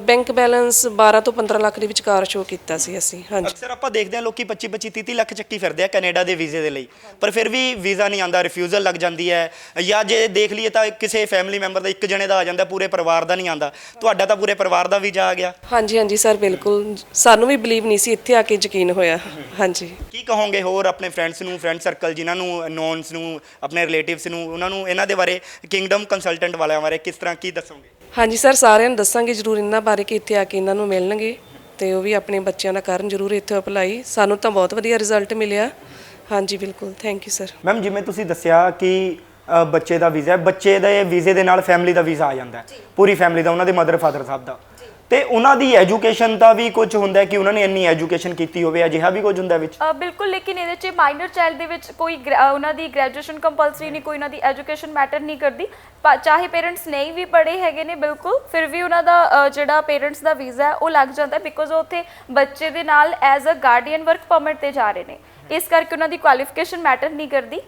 ਬੈਂਕ ਬੈਲੈਂਸ 12 ਤੋਂ 15 ਲੱਖ ਦੇ ਵਿਚਕਾਰ ਸ਼ੋ ਕੀਤਾ ਸੀ ਅਸੀਂ ਹਾਂਜੀ। ਅਕਸਰ ਆਪਾਂ ਦੇਖਦੇ ਹਾਂ ਲੋਕੀ 25 25 30 30 ਲੱਖ ਚੱਕੀ ਫਿਰਦੇ ਆ ਕੈਨੇਡਾ ਦੇ ਵੀਜ਼ੇ ਦੇ ਲਈ ਪਰ ਫਿਰ ਵੀ ਵੀਜ਼ਾ ਨਹੀਂ ਆਂਦਾ ਰਿਫਿਊਜ਼ਲ ਲੱਗ ਜਾਂਦੀ ਹੈ। ਜਾਂ ਜੇ ਦੇਖ ਲਈਏ ਤਾਂ ਕਿਸੇ ਫੈਮਿਲੀ ਮੈਂਬਰ ਦਾ ਇੱਕ ਜਣੇ ਦਾ ਆ ਜਾਂਦਾ ਪੂਰੇ ਪਰਿਵਾਰ ਦਾ ਨਹੀਂ ਆਂਦਾ ਤੁਹਾਡਾ ਤਾਂ ਪੂਰੇ ਪਰਿਵਾਰ ਦਾ ਵੀਜ਼ਾ ਆ ਗਿਆ। ਹਾਂਜੀ ਹਾਂਜੀ ਸਰ ਬਿਲਕੁਲ। ਸਾਨੂੰ ਵੀ ਬਲੀਵ ਨਹੀਂ ਸੀ ਇੱਥੇ ਆ ਕੇ ਯਕੀਨ ਹੋਇਆ। ਹਾਂਜੀ। ਕੀ ਕਹੋਗੇ ਹੋਰ ਆਪਣੇ ਫਰੈਂਡਸ ਨੂੰ ਫਰੈਂਡ ਸਰਕਲ ਜਿਨ੍ਹਾਂ ਨੂੰ ਨੋਨਸ ਨੂੰ ਆਪਣੇ ਰਿਲੇਟਿਵਸ ਨੂੰ ਉਹਨਾਂ ਨੂੰ ਇਹਨਾਂ ਦੇ ਬਾਰੇ ਕਿੰਗਡਮ ਕੰਸਲਟੈਂਟ ਵਾਲਿਆਂ ਬਾਰੇ ਕਿਸ ਤਰ੍ਹਾਂ ਕੀ ਦੱਸੋਗੇ? ਹਾਂਜੀ ਸਰ ਸਾਰਿਆਂ ਨੂੰ ਦੱਸਾਂਗੇ ਜ਼ਰੂਰ ਇਹਨਾਂ ਬਾਰੇ ਕਿ ਇੱਥੇ ਆ ਕੇ ਇਹਨਾਂ ਨੂੰ ਮਿਲਣਗੇ ਤੇ ਉਹ ਵੀ ਆਪਣੇ ਬੱਚਿਆਂ ਦਾ ਕਰਨ ਜ਼ਰੂਰ ਇੱਥੇ ਅਪਲਾਈ ਸਾਨੂੰ ਤਾਂ ਬਹੁਤ ਵਧੀਆ ਰਿਜ਼ਲਟ ਮਿਲਿਆ। ਹਾਂਜੀ ਬਿਲਕੁਲ। ਥੈਂਕ ਯੂ ਸਰ ਮੈਮ ਜਿਵੇਂ ਤੁਸੀਂ ਦੱਸਿਆ ਕਿ ਅ, ਬੱਚੇ ਦਾ ਵੀਜ਼ਾ ਹੈ ਬੱਚੇ ਦੇ ਵੀਜ਼ੇ ਦੇ ਨਾਲ ਫੈਮਿਲੀ ਦਾ ਵੀਜ਼ਾ ਆ ਜਾਂਦਾ ਹੈ। ਪੂਰੀ ਫੈਮਿਲੀ ਦਾ ਉਹਨਾਂ ਦੇ ਮਦਰ ਫਾਦਰ ਸਾਹਿਬ ਦਾ। ਤੇ ਉਹਨਾਂ ਦੀ ਐਜੂਕੇਸ਼ਨ ਦਾ ਵੀ ਕੁਝ ਹੁੰਦਾ ਹੈ ਕਿ ਉਹਨਾਂ ਨੇ ਇੰਨੀ ਐਜੂਕੇਸ਼ਨ ਕੀਤੀ ਹੋਵੇ ਅਜਿਹਾ ਵੀ ਕੁਝ ਹੁੰਦਾ ਵਿੱਚ? ਅ, ਬਿਲਕੁਲ ਲੇਕਿਨ ਇਹਦੇ 'ਚ ਮਾਈਨਰ ਚਾਈਲਡ ਦੇ ਵਿੱਚ ਕੋਈ ਗ੍ਰੈ- ਅ, ਉਹਨਾਂ ਦੀ ਗ੍ਰੈਜੂਏਸ਼ਨ ਕੰਪਲਸਰੀ ਨਹੀਂ ਕੋਈ ਉਹਨਾਂ ਦੀ ਐਜੂਕੇਸ਼ਨ ਮੈਟਰ ਨਹੀਂ ਕਰਦੀ। ਪਾ- ਚਾਹੇ ਪੇਰੈਂਟਸ ਨਹੀਂ ਵੀ ਪੜ੍ਹੇ ਹੈਗੇ ਨੇ ਬਿਲਕੁਲ ਫਿਰ ਵੀ ਉਹਨਾਂ ਦਾ ਅ, ਜਿਹੜਾ ਪੇਰੈਂਟਸ ਦਾ ਵੀਜ਼ਾ ਹੈ ਉਹ ਲੱਗ ਜਾਂਦਾ ਬਿਕੋਜ਼ ਉਹ ਉੱਥੇ ਬੱਚੇ ਦੇ ਨਾਲ as a guardian work permit ਤੇ ਜਾ ਰਹੇ ਨੇ। ਇਸ ਕਰਕੇ ਉਹਨਾਂ ਦੀ ਕੁਆਲੀਫਿਕੇਸ਼ਨ ਮੈਟਰ ਨਹੀਂ ਕਰਦੀ।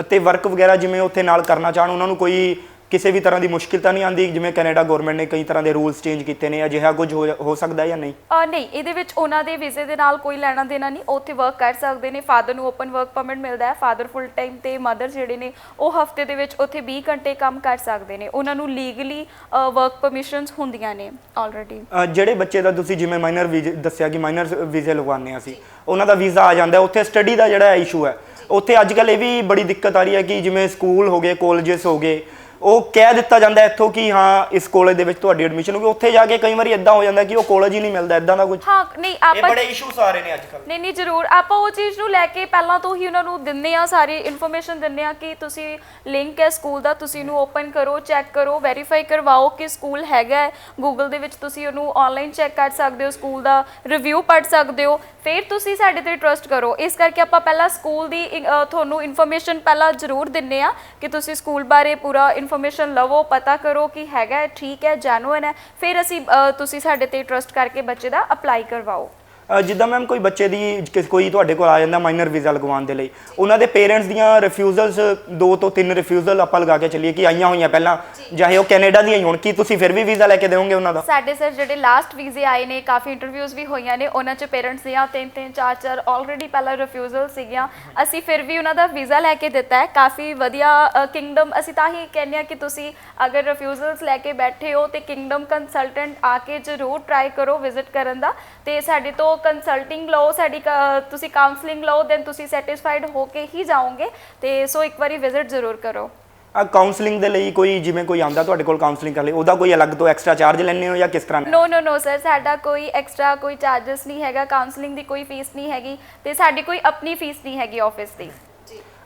ਅਤੇ ਵਰਕ ਵਗੈਰਾ ਜਿਵੇਂ ਉੱਥੇ ਨਾਲ ਕਰਨਾ ਚਾਹਣ ਉਹਨਾਂ ਨੂੰ ਕੋਈ ਕਿਸੇ ਵੀ ਤਰ੍ਹਾਂ ਦੀ ਮੁਸ਼ਕਿਲ ਤਾਂ ਨਹੀਂ ਆਂਦੀ ਜਿਵੇਂ ਕੈਨੇਡਾ ਗਵਰਨਮੈਂਟ ਨੇ ਕਈ ਤਰ੍ਹਾਂ ਦੇ ਰੂਲਸ ਚੇਂਜ ਕੀਤੇ ਨੇ ਅਜਿਹਾ ਕੁਝ ਹੋ ਸਕਦਾ ਜਾਂ ਨਹੀਂ? ਅ, ਨਹੀਂ ਇਹਦੇ ਵਿੱਚ ਉਹਨਾਂ ਦੇ ਵੀਜ਼ੇ ਦੇ ਨਾਲ ਕੋਈ ਲੈਣਾ ਦੇਣਾ ਨਹੀਂ ਉਹ ਉੱਥੇ ਵਰਕ ਕਰ ਸਕਦੇ ਨੇ। ਫਾਦਰ ਨੂੰ ਓਪਨ ਵਰਕ ਪਰਮਿਟ ਮਿਲਦਾ ਹੈ। ਫਾਦਰ ਫੁੱਲ ਟਾਈਮ ਤੇ ਮਦਰ ਜਿਹੜੇ ਨੇ ਉਹ ਹਫ਼ਤੇ ਦੇ ਵਿੱਚ ਉੱਥੇ 20 ਘੰਟੇ ਕੰਮ ਕਰ ਸਕਦੇ ਨੇ। ਉਹਨਾਂ ਨੂੰ ਲੀਗਲੀ ਵਰਕ ਪਰਮਿਸ਼ਨਸ ਹੁੰਦੀਆਂ ਨੇ ਆਲਰੇਡੀ ਅ, ਜਿਹੜੇ ਬੱਚੇ ਦਾ ਤੁਸੀਂ ਜਿਵੇਂ ਮਾਈਨਰ ਵੀਜ਼ੇ ਦੱਸਿਆ ਕਿ ਮਾਈਨਰ ਵੀਜ਼ੇ ਲਗਵਾਉਂਦੇ ਹਾਂ ਅਸੀਂ ਉਹਨਾਂ ਦਾ ਵੀਜ਼ਾ ਆ ਜਾਂਦਾ ਹੈ, ਉੱਥੇ ਸਟੱਡੀ ਦਾ ਜਿਹੜਾ ਇਸ਼ੂ ਹੈ ਉੱਥੇ ਅੱਜ ਕੱਲ ਇਹ ਵੀ ਬੜੀ ਦਿੱਕਤ ਆ ਰਹੀ ਹੈ ਕਿ ਜਿਵੇਂ ਸਕੂਲ ਹੋ ਗਏ ਕਾਲਜਸ ਹੋ ਗਏ ਉਹ ਕਹਿ ਦਿੱਤਾ ਜਾਂਦਾ ਹੈ ਇੱਥੋਂ ਕਿ ਹਾਂ ਇਸ ਕਾਲਜ ਦੇ ਵਿੱਚ ਤੁਹਾਡੀ ਐਡਮਿਸ਼ਨ ਹੋਗੀ ਉੱਥੇ ਜਾ ਕੇ ਕਈ ਵਾਰੀ ਇਦਾਂ ਹੋ ਜਾਂਦਾ ਕਿ ਉਹ ਕਾਲਜ ਹੀ ਨਹੀਂ ਮਿਲਦਾ ਇਦਾਂ ਦਾ ਕੁਝ ਹਾਂ ਨਹੀਂ ਇਹ ਆਪਾਂ ਬੜੇ ਇਸ਼ੂਸ ਆ ਰਹੇ ਨੇ ਅੱਜ ਕੱਲ ਨਹੀਂ ਨਹੀਂ ਜ਼ਰੂਰ। ਆਪਾਂ ਉਹ ਚੀਜ਼ ਨੂੰ ਲੈ ਕੇ ਪਹਿਲਾਂ ਤੋਂ ਹੀ ਉਹਨਾਂ ਨੂੰ ਦਿੰਨੇ ਆ ਸਾਰੀ ਇਨਫੋਰਮੇਸ਼ਨ ਦਿੰਨੇ ਆ ਕਿ ਤੁਸੀਂ ਲਿੰਕ ਹੈ ਸਕੂਲ ਦਾ ਤੁਸੀਂ ਇਹਨੂੰ ਓਪਨ ਕਰੋ ਚੈੱਕ ਕਰੋ ਵੈਰੀਫਾਈ ਕਰਵਾਓ ਕਿ ਸਕੂਲ ਹੈਗਾ ਗੂਗਲ ਦੇ ਵਿੱਚ ਤੁਸੀਂ ਉਹਨੂੰ ਆਨਲਾਈਨ ਚੈੱਕ ਕਰ ਸਕਦੇ ਹੋ ਸਕੂਲ ਦਾ ਰਿਵਿਊ ਪੜ੍ਹ ਸਕਦੇ ਹੋ। ਫਿਰ ਤੁਸੀਂ ਸਾਡੇ ਤੇ ਟਰਸਟ ਕਰੋ। ਇਸ ਕਰਕੇ ਆਪਾਂ ਪਹਿਲਾਂ ਸਕੂਲ ਦੀ ਅ, ਤੁਹਾਨੂੰ ਇਨਫੋਰਮੇਸ਼ਨ ਪਹਿਲਾਂ ਜ਼ਰੂਰ ਦਿੰਨੇ ਆ ਕਿ ਤੁਸੀਂ ਸਕੂਲ ਬਾਰੇ ਪੂਰਾ ਇਨਫੋਰਮੇਸ਼ਨ ਲਵੋ ਪਤਾ ਕਰੋ ਕਿ ਹੈਗਾ ਹੈ, ਠੀਕ ਹੈ ਜੈਨੂਇਨ ਹੈ। ਫਿਰ ਅਸੀਂ ਅ, ਤੁਸੀਂ ਸਾਡੇ ਤੇ ਟਰਸਟ ਕਰਕੇ ਬੱਚੇ ਦਾ ਅਪਲਾਈ ਕਰਵਾਓ। ਅ, ਜਿੱਦਾਂ ਮੈਮ ਕੋਈ ਬੱਚੇ ਦੀ ਕਿਸ ਕੋਈ ਤੁਹਾਡੇ ਕੋਲ ਆ ਜਾਂਦਾ ਮਾਈਨਰ ਵੀਜ਼ਾ ਲਗਵਾਉਣ ਦੇ ਲਈ ਉਹਨਾਂ ਦੇ ਪੇਰੈਂਟਸ ਦੀਆਂ ਰਿਫਿਊਜ਼ਲਸ ਦੋ ਤੋਂ ਤਿੰਨ ਰਿਫਿਊਜ਼ਲ ਆਪਾਂ ਲਗਾ ਕੇ ਚੱਲੀਏ ਕਿ ਆਈਆਂ ਹੋਈਆਂ ਪਹਿਲਾਂ ਚਾਹੇ ਉਹ ਕੈਨੇਡਾ ਦੀਆਂ ਹੀ ਹੋਣ ਕੀ ਤੁਸੀਂ ਫਿਰ ਵੀ ਵੀਜ਼ਾ ਲੈ ਕੇ ਦੇਵੋਗੇ ਉਹਨਾਂ ਦਾ? ਸਾਡੇ ਸਰ ਜਿਹੜੇ ਲਾਸਟ ਵੀਜ਼ੇ ਆਏ ਨੇ ਕਾਫੀ ਇੰਟਰਵਿਊਜ਼ ਵੀ ਹੋਈਆਂ ਨੇ ਉਹਨਾਂ 'ਚ ਪੇਰੈਂਟਸ ਦੀਆਂ ਤਿੰਨ ਤਿੰਨ ਚਾਰ ਚਾਰ ਆਲਰੇਡੀ ਪਹਿਲਾਂ ਰਿਫਿਊਜ਼ਲ ਸੀਗੀਆਂ। ਅਸੀਂ ਫਿਰ ਵੀ ਉਹਨਾਂ ਦਾ ਵੀਜ਼ਾ ਲੈ ਕੇ ਦਿੱਤਾ ਹੈ ਕਾਫੀ ਵਧੀਆ ਕਿੰਗਡਮ ਅਸੀਂ ਤਾਂ ਹੀ ਕਹਿੰਦੇ ਆ ਕਿ ਤੁਸੀਂ ਅਗਰ ਰਿਫਿਊਜ਼ਲਸ ਲੈ ਕੇ ਬੈਠੇ ਹੋ ਤੇ ਕਿੰਗਡਮ ਕੰਸਲਟੈਂਟ ਆ ਕੇ ਜ਼ਰੂਰ ਟਰਾਈ ਕਰੋ ਵਿਜ਼ਿਟ ਕਰਨ ਦਾ। ਤੇ ਸਾਡੇ ਤੋਂ ਕੰਸਲਟਿੰਗ ਲਓ ਸਾਡੀ ਕ- ਤੁਸੀਂ ਕਾਉਂਸਲਿੰਗ ਲਓ ਦੈਨ ਤੁਸੀਂ ਸੈਟੀਸਫਾਈਡ ਹੋ ਕੇ ਹੀ ਜਾਓਗੇ ਤੇ ਸੋ ਇੱਕ ਵਾਰੀ ਵਿਜ਼ਿਟ ਜ਼ਰੂਰ ਕਰੋ। ਆ ਕਾਉਂਸਲਿੰਗ ਦੇ ਲਈ ਕੋਈ ਜਿਵੇਂ ਕੋਈ ਆਂਦਾ ਤੁਹਾਡੇ ਕੋਲ ਕਾਉਂਸਲਿੰਗ ਕਰ ਲਈ ਉਹਦਾ ਕੋਈ ਅਲੱਗ ਤੋਂ ਐਕਸਟਰਾ ਚਾਰਜ ਲੈਣੇ ਹੋ ਜਾਂ ਕਿਸ ਤਰ੍ਹਾਂ? ਨੋ ਨੋ ਨੋ ਸਰ ਸਾਡਾ ਕੋਈ ਐਕਸਟਰਾ ਕੋਈ ਚਾਰजेस ਨਹੀਂ ਹੈਗਾ ਕਾਉਂਸਲਿੰਗ ਦੀ ਕੋਈ ਫੀਸ ਨਹੀਂ ਹੈਗੀ ਤੇ ਸਾਡੀ ਕੋਈ ਆਪਣੀ ਫੀਸ ਨਹੀਂ ਹੈਗੀ ਆਫਿਸ ਦੀ।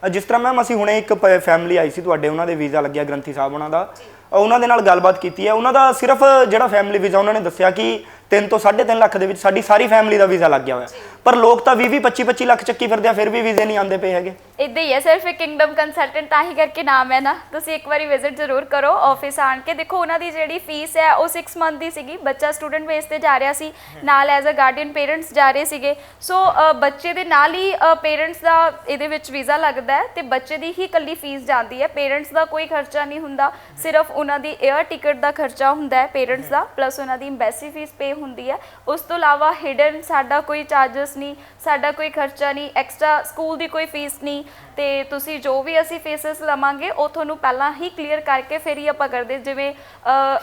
ਅ, ਜਿਸ ਤਰ੍ਹਾਂ ਮੈਮ ਅਸੀਂ ਹੁਣੇ ਇੱਕ ਫੈਮਿਲੀ ਆਈ ਸੀ ਤੁਹਾਡੇ ਉਹਨਾਂ ਦੇ ਵੀਜ਼ਾ ਲੱਗਿਆ ਗ੍ਰੰਥੀ ਸਾਹਿਬ ਉਹਨਾਂ ਦਾ। ਅ, ਉਹਨਾਂ ਦੇ ਨਾਲ ਗੱਲਬਾਤ ਕੀਤੀ ਹੈ। ਉਹਨਾਂ ਦਾ ਸਿਰਫ ਜਿਹੜਾ ਫੈਮਿਲੀ ਵੀਜ਼ਾ ਉਹਨਾਂ ਨੇ ਦੱਸਿਆ ਕਿ 3 ਤੋਂ 3.5 ਲੱਖ ਦੇ ਵਿੱਚ ਸਾਡੀ ਸਾਰੀ ਫੈਮਿਲੀ ਦਾ ਵੀਜ਼ਾ ਲੱਗ ਗਿਆ ਹੋਇਆ। ਪਰ ਲੋਕ ਤਾਂ 20 20 25 25 ਲੱਖ ਚੱਕੀ ਫਿਰਦੇ ਆ, ਫਿਰ ਵੀ ਵੀਜ਼ੇ ਨਹੀਂ ਆਉਂਦੇ ਪਏ ਹੈਗੇ। ਇਦਾਂ ਹੀ ਹੈ, ਸਿਰਫ ਕਿੰਗਡਮ ਕੰਸਲਟੈਂਟ ਤਾਂ ਹੀ ਕਰਕੇ ਨਾਮ ਹੈ ਨਾ। ਤੁਸੀਂ ਇੱਕ ਵਾਰੀ ਵਿਜ਼ਿਟ ਜ਼ਰੂਰ ਕਰੋ ਆਫਿਸ ਆਣ ਕੇ। ਦੇਖੋ, ਉਹਨਾਂ ਦੀ ਜਿਹੜੀ ਫੀਸ ਹੈ, ਉਹ 6 ਮੰਥ ਦੀ ਸੀਗੀ। ਬੱਚਾ ਸਟੂਡੈਂਟ ਵੇਸ ਤੇ ਜਾ ਰਿਹਾ ਸੀ, ਨਾਲ ਐਜ਼ ਅ ਗਾਰਡੀਅਨ ਪੇਰੈਂਟਸ ਜਾ ਰਹੇ ਸੀਗੇ। ਸੋ ਬੱਚੇ ਦੇ ਨਾਲ ਹੀ ਪੇਰੈਂਟਸ ਦਾ ਇਹਦੇ ਵਿੱਚ ਵੀਜ਼ਾ ਲੱਗਦਾ ਹੈ ਤੇ ਬੱਚੇ ਦੀ ਹੀ ਇਕੱਲੀ ਫੀਸ ਜਾਂਦੀ ਹੈ। ਪੇਰੈਂਟਸ ਦਾ ਕੋਈ ਖਰਚਾ ਨਹੀਂ ਹੁੰਦਾ, ਸਿਰਫ ਉਹਨਾਂ ਦੀ 에ਅਰ ਟਿਕਟ ਦਾ ਖਰਚਾ ਹੁੰਦਾ ਹੈ ਪੇਰੈਂਟਸ ਦਾ ਪਲੱਸ ਉਹਨਾਂ ਦੀ ਐਮਬੈਸੀ ਫੀਸ ਪੇ ਹੁੰਦੀ ਹੈ। ਉਸ ਤੋਂ ਇਲਾਵਾ ਹਿਡਨ ਸਾਡਾ ਕੋਈ ਚਾਰजेस ਨਹੀਂ, ਸਾਡਾ ਕੋਈ ਖਰਚਾ ਨਹੀਂ ਐਕਸਟਰਾ ਸਕੂਲ ਦੀ ਕੋਈ ਫੀਸ ਨਹੀਂ ਤੇ ਤੁਸੀਂ ਜੋ ਵੀ ਅਸੀਂ ਫੀਸਸ ਲਵਾਂਗੇ, ਉਹ ਤੁਹਾਨੂੰ ਪਹਿਲਾਂ ਹੀ ਕਲੀਅਰ ਕਰਕੇ ਫਿਰ ਹੀ ਆਪਾਂ ਕਰਦੇ। ਜਿਵੇਂ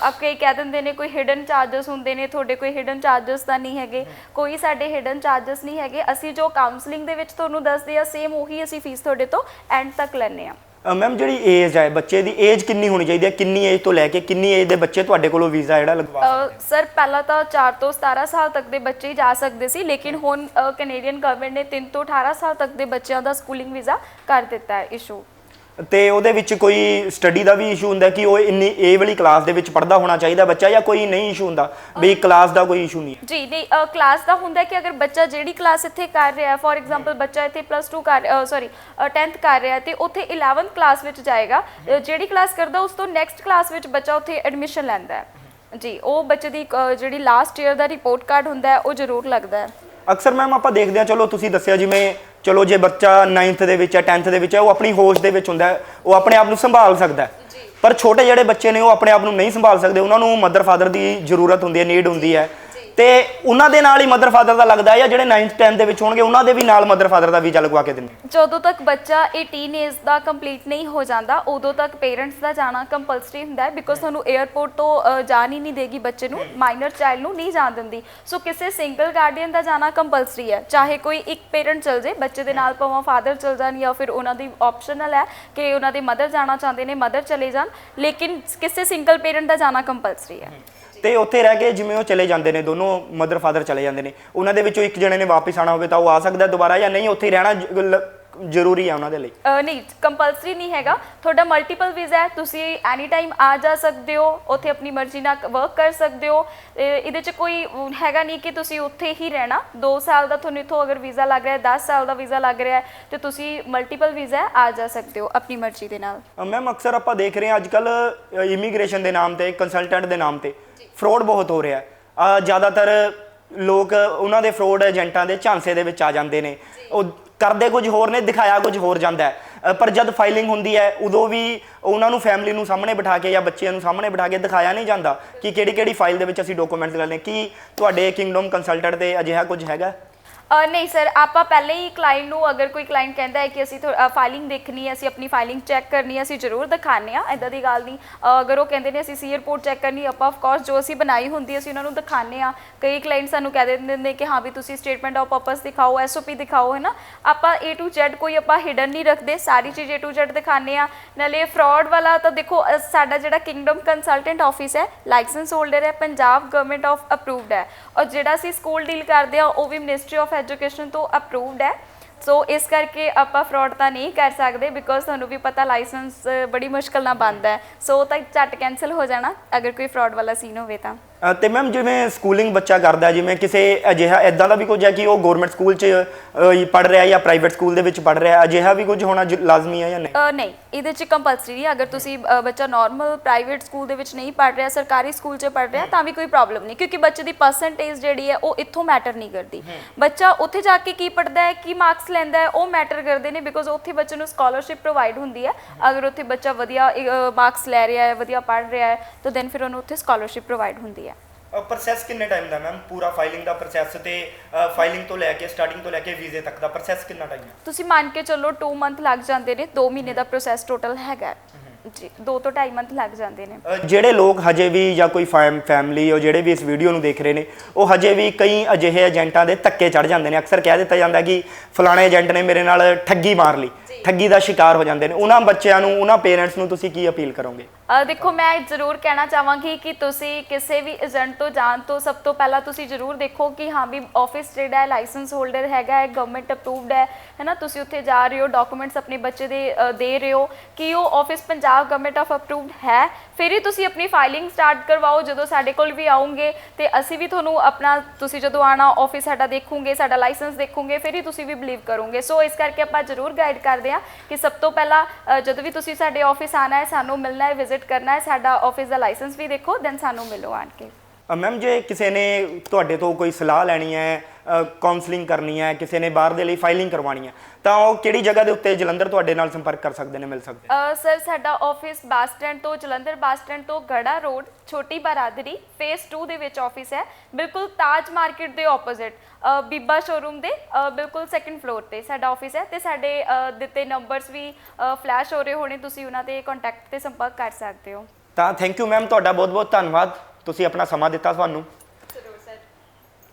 ਅੱਕੇ ਕਹਿ ਦਿੰਦੇ ਨੇ ਕੋਈ ਹਿਡਨ ਚਾਰजेस ਹੁੰਦੇ ਨੇ, ਤੁਹਾਡੇ ਕੋਈ ਹਿਡਨ ਚਾਰजेस ਤਾਂ ਨਹੀਂ ਹੈਗੇ, ਕੋਈ ਸਾਡੇ ਹਿਡਨ ਚਾਰजेस ਨਹੀਂ ਹੈਗੇ, ਅਸੀਂ ਜੋ ਕਾਉਂਸਲਿੰਗ ਦੇ ਵਿੱਚ ਤੁਹਾਨੂੰ ਦੱਸਦੇ ਆ ਸੇਮ ਉਹੀ ਅਸੀਂ ਫੀਸ ਤੁਹਾਡੇ ਤੋਂ ਐਂਡ ਤੱਕ ਲੈਣੇ ਆ। ਮੈਮ ਜਿਹੜੀ ਏਜ ਹੈ ਬੱਚੇ ਦੀ ਏਜ ਕਿੰਨੀ ਹੋਣੀ ਚਾਹੀਦੀ ਹੈ ਕਿੰਨੀ ਏਜ ਤੋਂ ਲੈ ਕੇ ਕਿੰਨੀ ਏਜ ਦੇ ਬੱਚੇ ਤੁਹਾਡੇ ਕੋਲੋਂ ਵੀਜ਼ਾ ਜਿਹੜਾ ਲਗਵਾ ਸਰ ਪਹਿਲਾਂ ਤਾਂ 4 ਤੋਂ 17 ਸਾਲ ਤੱਕ ਦੇ ਬੱਚੇ ਹੀ ਜਾ ਸਕਦੇ ਸੀ ਲੇਕਿਨ ਹੁਣ ਕੈਨੇਡੀਅਨ ਗਵਰਨਮੈਂਟ ਨੇ 3 ਤੋਂ 18 ਸਾਲ ਤੱਕ ਦੇ ਬੱਚਿਆਂ ਦਾ ਸਕੂਲਿੰਗ ਵੀਜ਼ਾ ਕਰ ਦਿੱਤਾ ਹੈ ਇਸ਼ੂ ਤੇ ਉਹਦੇ ਵਿੱਚ ਕੋਈ ਸਟੱਡੀ ਦਾ ਵੀ ਇਸ਼ੂ ਹੁੰਦਾ ਕਿ ਉਹ ਇੰਨੀ ਏ ਵਾਲੀ ਕਲਾਸ ਦੇ ਵਿੱਚ ਪੜ੍ਹਦਾ ਹੋਣਾ ਚਾਹੀਦਾ ਬੱਚਾ ਜਾਂ ਕੋਈ ਨਹੀਂ ਇਸ਼ੂ ਹੁੰਦਾ ਵੀ ਕਲਾਸ ਦਾ ਕੋਈ ਇਸ਼ੂ ਨਹੀਂ ਹੈ। ਜੀ ਨਹੀਂ ਕਲਾਸ ਦਾ ਹੁੰਦਾ ਕਿ ਅਗਰ ਬੱਚਾ ਜਿਹੜੀ ਕਲਾਸ ਇੱਥੇ ਕਰ ਰਿਹਾ ਫੋਰ ਐਗਜ਼ਾਮਪਲ ਬੱਚਾ ਇੱਥੇ ਪਲੱਸ 2 ਕਰ ਸੌਰੀ 10th ਕਰ ਰਿਹਾ ਤੇ ਉੱਥੇ 11th ਕਲਾਸ ਵਿੱਚ ਜਾਏਗਾ ਜਿਹੜੀ ਕਲਾਸ ਕਰਦਾ ਉਸ ਤੋਂ ਨੈਕਸਟ ਕਲਾਸ ਵਿੱਚ ਬੱਚਾ ਉੱਥੇ ਐਡਮਿਸ਼ਨ ਲੈਂਦਾ ਹੈ। ਜੀ ਉਹ ਬੱਚੇ ਦੀ ਜਿਹੜੀ ਲਾਸਟ ਈਅਰ ਦਾ ਰਿਪੋਰਟ ਕਾਰਡ ਹੁੰਦਾ ਹੈ ਉਹ ਜ਼ਰੂਰ ਲੱਗਦਾ ਹੈ। ਅਕਸਰ ਮੈਮ ਆਪਾਂ ਦੇਖਦੇ ਹਾਂ ਚਲੋ ਤੁਸੀਂ ਦੱਸਿਆ ਜਿਵੇਂ ਚਲੋ ਜੇ ਬੱਚਾ 9th ਦੇ ਵਿੱਚ ਹੈ 10th ਦੇ ਵਿੱਚ ਹੈ ਉਹ ਆਪਣੀ ਹੋਸ਼ ਦੇ ਵਿੱਚ ਹੁੰਦਾ ਹੈ ਉਹ ਆਪਣੇ ਆਪ ਨੂੰ ਸੰਭਾਲ ਸਕਦਾ ਹੈ। ਪਰ ਛੋਟੇ ਜਿਹੜੇ ਬੱਚੇ ਨੇ ਉਹ ਆਪਣੇ ਆਪ ਨੂੰ ਨਹੀਂ ਸੰਭਾਲ ਸਕਦੇ ਉਹਨਾਂ ਨੂੰ ਮਦਰ ਫਾਦਰ ਦੀ ਜ਼ਰੂਰਤ ਹੁੰਦੀ ਹੈ ਨੀਡ ਹੁੰਦੀ ਹੈ। ਤੇ ਉਹਨਾਂ ਦੇ ਨਾਲ ਹੀ ਮਦਰ ਫਾਦਰ ਦਾ ਲੱਗਦਾ ਹੈ ਜਾਂ ਜਿਹੜੇ 9th 10th ਦੇ ਵਿੱਚ ਹੋਣਗੇ ਉਹਨਾਂ ਦੇ ਵੀ ਨਾਲ ਮਦਰ ਫਾਦਰ ਦਾ ਵੀਜ਼ਾ ਲਗਵਾ ਕੇ ਦਿੰਦੇ ਜਦੋਂ ਤੱਕ ਬੱਚਾ 18 ਏਜ ਦਾ ਕੰਪਲੀਟ ਨਹੀਂ ਹੋ ਜਾਂਦਾ ਉਦੋਂ ਤੱਕ ਪੇਰੈਂਟਸ ਦਾ ਜਾਣਾ ਕੰਪਲਸਰੀ ਹੁੰਦਾ ਹੈ ਬਿਕੋਜ਼ ਤੁਹਾਨੂੰ 에ਅਰਪੋਰਟ ਤੋਂ ਅ, ਜਾਣ ਹੀ ਨਹੀਂ ਦੇਗੀ ਬੱਚੇ ਨੂੰ ਮਾਈਨਰ ਚਾਈਲਡ ਨੂੰ ਨਹੀਂ ਜਾਣ ਦਿੰਦੀ। ਸੋ ਕਿਸੇ ਸਿੰਗਲ ਗਾਰਡੀਅਨ ਦਾ ਜਾਣਾ ਕੰਪਲਸਰੀ ਹੈ। ਚਾਹੇ ਕੋਈ ਇੱਕ ਪੇਰੈਂਟ ਚਲ ਜੇ ਬੱਚੇ ਦੇ ਨਾਲ ਭਾਵੇਂ ਫਾਦਰ ਚਲ ਜਾਣ ਜਾਂ ਫਿਰ ਉਹਨਾਂ ਦੀ ਆਪਸ਼ਨਲ ਹੈ ਕਿ ਉਹਨਾਂ ਦੇ ਮਦਰ ਜਾਣਾ ਚਾਹੁੰਦੇ ਨੇ ਮਦਰ ਚਲੇ ਜਾਣ ਲੇਕਿਨ ਕਿਸੇ ਸਿੰਗਲ ਪੇਰੈਂਟ ਦਾ ਜਾਣਾ ਕੰਪਲਸਰੀ ਹੈ। ਤੇ ਉੱਥੇ ਰਹਿ ਕੇ ਜਿਵੇਂ ਉਹ ਚਲੇ ਜਾਂਦੇ ਨੇ ਦੋਨੋਂ ਮਦਰ ਫਾਦਰ ਚਲੇ ਜਾਂਦੇ ਨੇ। ਉਹਨਾਂ ਦੇ ਵਿੱਚੋਂ ਇੱਕ ਜਣੇ ਨੇ ਵਾਪਸ ਆਣਾ ਹੋਵੇ ਤਾਂ ਉਹ ਆ ਸਕਦਾ ਦੁਬਾਰਾ ਜਾਂ ਨਹੀਂ ਉੱਥੇ ਹੀ ਰਹਿਣਾ ਜ਼ਰੂਰੀ ਹੈ ਉਹਨਾਂ ਦੇ ਲਈ। ਨਹੀਂ ਕੰਪਲਸਰੀ ਨਹੀਂ ਹੈਗਾ। ਤੁਹਾਡਾ ਮਲਟੀਪਲ ਵੀਜ਼ਾ ਹੈ ਤੁਸੀਂ ਐਨੀ ਟਾਈਮ ਆ ਜਾ ਸਕਦੇ ਹੋ ਉੱਥੇ ਆਪਣੀ ਮਰਜ਼ੀ ਨਾਲ ਵਰਕ ਕਰ ਸਕਦੇ ਹੋ। ਇਹ- ਇਹਦੇ 'ਚ ਕੋਈ ਹੈਗਾ ਨਹੀਂ ਕਿ ਤੁਸੀਂ ਉੱਥੇ ਹੀ ਰਹਿਣਾ। 2 ਸਾਲ ਦਾ ਤੁਹਾਨੂੰ ਇੱਥੋਂ ਅਗਰ ਵੀਜ਼ਾ ਲੱਗ ਰਿਹਾ ਹੈ 10 ਸਾਲ ਦਾ ਵੀਜ਼ਾ ਲੱਗ ਰਿਹਾ ਹੈ ਤੇ ਤੁਸੀਂ ਮਲਟੀਪਲ ਵੀਜ਼ਾ ਆ ਜਾ ਸਕਦੇ ਹੋ ਆਪਣੀ ਮਰਜ਼ੀ ਦੇ ਨਾਲ। ਮੈਮ ਅਕਸਰ ਆਪਾਂ ਦੇਖ ਰਹੇ ਹਾਂ ਅੱਜ ਕੱਲ ਇਮੀਗ੍ਰੇਸ਼ਨ ਦੇ ਨਾਮ ਤੇ ਕੰਸਲਟੈਂਟ ਦੇ ਨਾਮ ਤੇ। ਫਰਾਡ ਬਹੁਤ ਹੋ ਰਿਹਾ ਹੈ। ਜ਼ਿਆਦਾਤਰ ਲੋਕ ਉਹਨਾਂ ਦੇ ਫਰਾਡ ਏਜੰਟਾਂ ਦੇ ਝਾਂਸੇ ਦੇ ਵਿੱਚ ਆ ਜਾਂਦੇ ਨੇ। ਉਹ ਕਰਦੇ ਕੁਝ ਹੋਰ ਨੇ, ਦਿਖਾਇਆ ਕੁਝ ਹੋਰ ਜਾਂਦਾ ਹੈ। ਪਰ ਜਦ ਫਾਈਲਿੰਗ ਹੁੰਦੀ ਹੈ, ਉਦੋਂ ਵੀ ਉਹਨਾਂ ਨੂੰ ਫੈਮਿਲੀ ਨੂੰ ਸਾਹਮਣੇ ਬਿਠਾ ਕੇ ਜਾਂ ਬੱਚਿਆਂ ਨੂੰ ਸਾਹਮਣੇ ਬਿਠਾ ਕੇ ਦਿਖਾਇਆ ਨਹੀਂ ਜਾਂਦਾ ਕਿ ਕਿਹੜੀ ਕਿਹੜੀ ਫਾਈਲ ਦੇ ਵਿੱਚ ਅਸੀਂ ਡਾਕੂਮੈਂਟਸ ਲੈ ਲੈਣੇ ਕੀ ਤੁਹਾਡੇ ਕਿੰਗਡਮ ਕੰਸਲਟੈਂਟ ਤੇ ਅਜਿਹਾ ਕੁਝ ਹੈਗਾ? ਨਹੀਂ ਸਰ, ਆਪਾਂ ਪਹਿਲੇ ਹੀ ਕਲਾਇੰਟ ਨੂੰ ਅਗਰ ਕੋਈ ਕਲਾਇੰਟ ਕਹਿੰਦਾ ਹੈ ਕਿ ਅਸੀਂ ਫਾਈਲਿੰਗ ਦੇਖਣੀ ਹੈ, ਅਸੀਂ ਆਪਣੀ ਫਾਈਲਿੰਗ ਚੈੱਕ ਕਰਨੀ ਹੈ, ਅਸੀਂ ਜ਼ਰੂਰ ਦਿਖਾਉਂਦੇ ਆ ਐਦਾਂ ਦੀ ਗੱਲ ਨਹੀਂ। ਅਗਰ ਉਹ ਕਹਿੰਦੇ ਨੇ ਅਸੀਂ ਸੀ ਰਿਪੋਰਟ ਚੈੱਕ ਕਰਨੀ, ਆਪਾਂ ਆਫ ਕੋਰਸ ਜੋ ਅਸੀਂ ਬਣਾਈ ਹੁੰਦੀ ਅਸੀਂ ਉਹਨਾਂ ਨੂੰ ਦਿਖਾਉਂਦੇ ਆ ਕਈ ਕਲਾਇੰਟ ਸਾਨੂੰ ਕਹਿ ਦਿੰਦੇ ਨੇ ਕਿ ਹਾਂ ਵੀ ਤੁਸੀਂ ਸਟੇਟਮੈਂਟ ਆਫ ਪਰਪਸ ਦਿਖਾਓ ਐਸਓਪੀ ਦਿਖਾਓ ਹੈ ਨਾ ਆਪਾਂ A to Z ਕੋਈ ਆਪਾਂ ਹਿਡਨ ਨਹੀਂ ਰੱਖਦੇ, ਸਾਰੀ ਚੀਜ਼ A to Z ਦਿਖਾਉਂਦੇ ਆ ਨਾਲੇ ਫਰਾਡ ਵਾਲਾ ਤਾਂ ਦੇਖੋ ਸਾਡਾ ਜਿਹੜਾ ਕਿੰਗਡਮ ਕੰਸਲਟੈਂਟ ਆਫਿਸ ਹੈ ਲਾਇਸੈਂਸ ਹੋਲਡਰ ਹੈ, ਪੰਜਾਬ ਗਵਰਨਮੈਂਟ ਆਫ ਅਪਰੂਵਡ ਹੈ। ਔਰ ਜਿਹੜਾ ਅਸੀਂ ਸਕੂਲ ਡੀਲ ਕਰਦੇ ਆ ਉਹ ਵੀ ਮਿਨਿਸਟਰੀ ਆਫ ਐਜੂਕੇਸ਼ਨ ਤੋਂ ਅਪਰੂਵਡ ਹੈ। ਸੋ ਇਸ ਕਰਕੇ ਆਪਾਂ ਫਰਾਡ ਤਾਂ ਨਹੀਂ ਕਰ ਸਕਦੇ ਬਿਕੋਜ਼ ਤੁਹਾਨੂੰ ਵੀ ਪਤਾ ਲਾਇਸੈਂਸ ਬੜੀ ਮੁਸ਼ਕਲ ਨਾਲ ਬਣਦਾ ਹੈ। ਸੋ ਤਾਂ ਝੱਟ ਕੈਨਸਲ ਹੋ ਜਾਣਾ, ਅਗਰ ਕੋਈ ਫਰਾਡ ਵਾਲਾ ਸੀਨ ਹੋਵੇ ਤਾਂ। ਅ, ਤੇ ਮੈਮ ਜਿਵੇਂ ਸਕੂਲਿੰਗ ਬੱਚਾ ਕਰਦਾ ਹੈ, ਜਿਵੇਂ ਕਿਸੇ ਅਜਿਹਾ ਇਦਾਂ ਦਾ ਵੀ ਕੁਝ ਹੈ ਕਿ ਉਹ ਗਵਰਨਮੈਂਟ ਸਕੂਲ 'ਚ ਪੜ ਰਿਹਾ ਜਾਂ ਪ੍ਰਾਈਵੇਟ ਸਕੂਲ ਦੇ ਵਿੱਚ ਪੜ ਰਿਹਾ ਅਜਿਹਾ ਵੀ ਕੁਝ ਹੋਣਾ ਜ- ਲਾਜ਼ਮੀ ਹੈ ਜਾਂ ਨਹੀਂ? ਅ, ਨਹੀਂ ਇਹਦੇ ਚ ਕੰਪਲਸਰੀ ਨਹੀਂ ਅਗਰ ਤੁਸੀਂ ਅ, ਬੱਚਾ ਨਾਰਮਲ ਪ੍ਰਾਈਵੇਟ ਸਕੂਲ ਦੇ ਵਿੱਚ ਨਹੀਂ ਪੜ ਰਿਹਾ ਸਰਕਾਰੀ ਸਕੂਲ 'ਚ ਪੜ ਰਿਹਾ ਤਾਂ ਵੀ ਕੋਈ ਪ੍ਰੋਬਲਮ ਨਹੀਂ ਕਿਉਂਕਿ ਬੱਚੇ ਦੀ ਪਰਸੈਂਟੇਜ ਜਿਹੜੀ ਹੈ ਉਹ ਇੱਥੋਂ ਮੈਟਰ ਨਹੀਂ ਕਰਦੀ। ਬੱਚਾ ਉੱਥੇ ਜਾ ਕੇ ਕੀ ਪੜਦਾ ਹੈ ਕੀ ਮਾਰਕਸ ਲੈਂਦਾ ਹੈ ਉਹ ਮੈਟਰ ਕਰਦੇ ਨੇ ਬਿਕੋਜ਼ ਉੱਥੇ ਬੱਚੇ ਨੂੰ ਸਕਾਲਰਸ਼ਿਪ ਪ੍ਰੋਵਾਈਡ ਹੁੰਦੀ ਹੈ। ਅਗਰ ਉੱਥੇ ਬੱਚਾ ਵਧੀਆ ਮਾਰਕਸ ਲੈ ਰਿਹਾ ਹੈ ਵਧੀਆ ਪੜ ਰਿਹਾ ਹੈ ਤਾਂ ਦੈਨ ਫਿਰ ਉਹਨੂੰ ਉੱਥੇ ਸਕਾਲਰਸ਼ਿਪ ਪ੍ਰੋਵਾਈਡ ਹੁੰਦੀ ਹੈ। ਪ੍ਰੋਸੈਸ ਕਿੰਨੇ ਟਾਈਮ ਦਾ ਮੈਮ ਪੂਰਾ ਫਾਈਲਿੰਗ ਦਾ ਪ੍ਰੋਸੈਸ ਤੇ ਫਾਈਲਿੰਗ ਤੋਂ ਲੈ ਕੇ ਸਟਾਰਟਿੰਗ ਤੋਂ ਲੈ ਕੇ ਵੀਜ਼ੇ ਤੱਕ ਦਾ ਪ੍ਰੋਸੈਸ ਕਿੰਨਾ ਟਾਈਮ ਹੈ? ਤੁਸੀਂ ਮੰਨ ਕੇ ਚੱਲੋ 2 ਮੰਥ ਲੱਗ ਜਾਂਦੇ ਨੇ 2 ਮਹੀਨੇ ਦਾ ਪ੍ਰੋਸੈਸ ਟੋਟਲ ਹੈਗਾ। ਜੀ 2 ਤੋਂ 2.5 ਮੰਥ ਲੱਗ ਜਾਂਦੇ ਨੇ। ਜਿਹੜੇ ਲੋਕ ਹਜੇ ਵੀ ਜਾਂ ਕੋਈ ਫੈਮਿਲੀ ਉਹ ਜਿਹੜੇ ਵੀ ਇਸ ਵੀਡੀਓ ਨੂੰ ਦੇਖ ਰਹੇ ਨੇ ਉਹ ਹਜੇ ਵੀ ਕਈ ਅਜਿਹੇ ਏਜੰਟਾਂ ਦੇ ਧੱਕੇ ਚੜ ਜਾਂਦੇ ਨੇ। ਅਕਸਰ ਕਹਿ ਦਿੱਤਾ ਜਾਂਦਾ ਕਿ ਫਲਾਣੇ ਏਜੰਟ ਨੇ ਮੇਰੇ ਨਾਲ ਠੱਗੀ ਮਾਰ ਲਈ ਠੱਗੀ ਦਾ ਸ਼ਿਕਾਰ ਹੋ ਜਾਂਦੇ ਨੇ। ਉਹਨਾਂ ਬੱਚਿਆਂ ਨੂੰ ਉਹਨਾਂ ਪੇਰੈਂਟਸ ਨੂੰ ਤੁਸੀਂ ਕੀ ਅਪੀਲ ਕਰੋਗੇ? ਦੇਖੋ, ਮੈਂ ਜ਼ਰੂਰ ਕਹਿਣਾ ਚਾਹਾਂਗੀ ਕਿ ਤੁਸੀਂ ਕਿਸੇ ਵੀ ਏਜੰਟ ਤੋਂ ਜਾਣ ਤੋਂ ਸਭ ਤੋਂ ਪਹਿਲਾਂ ਤੁਸੀਂ ਜ਼ਰੂਰ ਦੇਖੋ ਕਿ ਹਾਂ ਵੀ ਆਫਿਸ ਜਿਹੜਾ ਹੈ ਲਾਇਸੈਂਸ ਹੋਲਡਰ ਹੈਗਾ ਹੈ ਗਵਰਨਮੈਂਟ ਅਪਰੂਵਡ ਹੈ, ਹੈਨਾ? ਤੁਸੀਂ ਉੱਥੇ ਜਾ ਰਹੇ ਹੋ ਡਾਕੂਮੈਂਟਸ ਆਪਣੇ ਬੱਚੇ ਦੇ ਦੇ ਰਹੇ ਹੋ ਕਿ ਉਹ office Punjab government of approved ਹੈ। ਫਿਰ ਹੀ ਤੁਸੀਂ ਆਪਣੀ ਫਾਈਲਿੰਗ ਸਟਾਰਟ ਕਰਵਾਓ, ਜਦੋਂ ਸਾਡੇ ਕੋਲ ਵੀ ਆਉਂਗੇ ਤੇ ਅਸੀਂ ਵੀ ਤੁਹਾਨੂੰ ਆਪਣਾ, ਤੁਸੀਂ ਜਦੋਂ ਆਣਾ ਆਫਿਸ ਸਾਡਾ ਦੇਖੋਗੇ, ਸਾਡਾ ਲਾਇਸੈਂਸ ਦੇਖੋਗੇ, ਫਿਰ ਹੀ ਤੁਸੀਂ ਵੀ ਬਲੀਵ ਕਰੋਗੇ। ਸੋ ਇਸ ਕਰਕੇ ਆਪਾਂ ਜ਼ਰੂਰ ਗਾਈਡ ਕਰਦੇ ਹਾਂ ਕਿ ਸਭ ਤੋਂ ਪਹਿਲਾਂ ਜਦੋਂ ਵੀ ਤੁਸੀਂ ਸਾਡੇ ਆਫਿਸ ਆਣਾ ਹੈ, ਸਾਨੂੰ ਮਿਲਣਾ ਹੈ ਵਿਜ਼ਿਟ ਕਰਨਾ ਹੈ, ਸਾਡਾ ਆਫਿਸ ਦਾ ਲਾਇਸੈਂਸ ਵੀ ਦੇਖੋ ਦੈਨ ਸਾਨੂੰ ਮਿਲੋ ਆਣ ਕੇ। ਮੈਮ ਜੇ ਕਿਸੇ ਨੇ ਤੁਹਾਡੇ ਤੋਂ ਕੋਈ ਸਲਾਹ ਲੈਣੀ ਹੈ ਕਾਉਂਸਲਿੰਗ ਕਰਨੀ ਹੈ ਕਿਸੇ ਨੇ ਬਾਹਰ ਦੇ ਲਈ ਫਾਈਲਿੰਗ ਕਰਵਾਉਣੀ ਹੈ ਤਾਂ ਉਹ ਕਿਹੜੀ ਜਗ੍ਹਾ ਦੇ ਉੱਤੇ ਜਲੰਧਰ ਤੁਹਾਡੇ ਨਾਲ ਸੰਪਰਕ ਕਰ ਸਕਦੇ ਨੇ ਮਿਲ ਸਕਦੇ ਸਰ ਸਾਡਾ ਆਫਿਸ ਬੱਸ ਸਟੈਂਡ ਤੋਂ ਜਲੰਧਰ ਬੱਸ ਸਟੈਂਡ ਤੋਂ ਗੜਾ ਰੋਡ ਛੋਟੀ ਬਰਾਦਰੀ ਫੇਸ 2 ਦੇ ਵਿੱਚ ਆਫਿਸ ਹੈ ਬਿਲਕੁਲ ਤਾਜ ਮਾਰਕੀਟ ਦੇ ਆਪੋਜ਼ਿਟ ਬੀਬਾ ਸ਼ੋਰੂਮ ਦੇ ਬਿਲਕੁਲ ਸੈਕੰਡ ਫਲੋਰ ਤੇ ਸਾਡਾ ਆਫਿਸ ਹੈ ਤੇ ਸਾਡੇ ਦਿੱਤੇ ਨੰਬਰਸ ਵੀ ਫਲੈਸ਼ ਹੋ ਰਹੇ ਹੋਣੇ ਤੁਸੀਂ ਉਹਨਾਂ ਤੇ ਕੰਟੈਕਟ ਤੇ ਸੰਪਰਕ ਕਰ ਸਕਦੇ ਹੋ। ਤਾਂ ਥੈਂਕ ਯੂ ਮੈਮ ਤੁਹਾਡਾ ਬਹੁਤ ਬਹੁਤ ਧੰਨਵਾਦ ਤੁਸੀਂ ਆਪਣਾ ਸਮਾਂ ਦਿੱਤਾ ਤੁਹਾਨੂੰ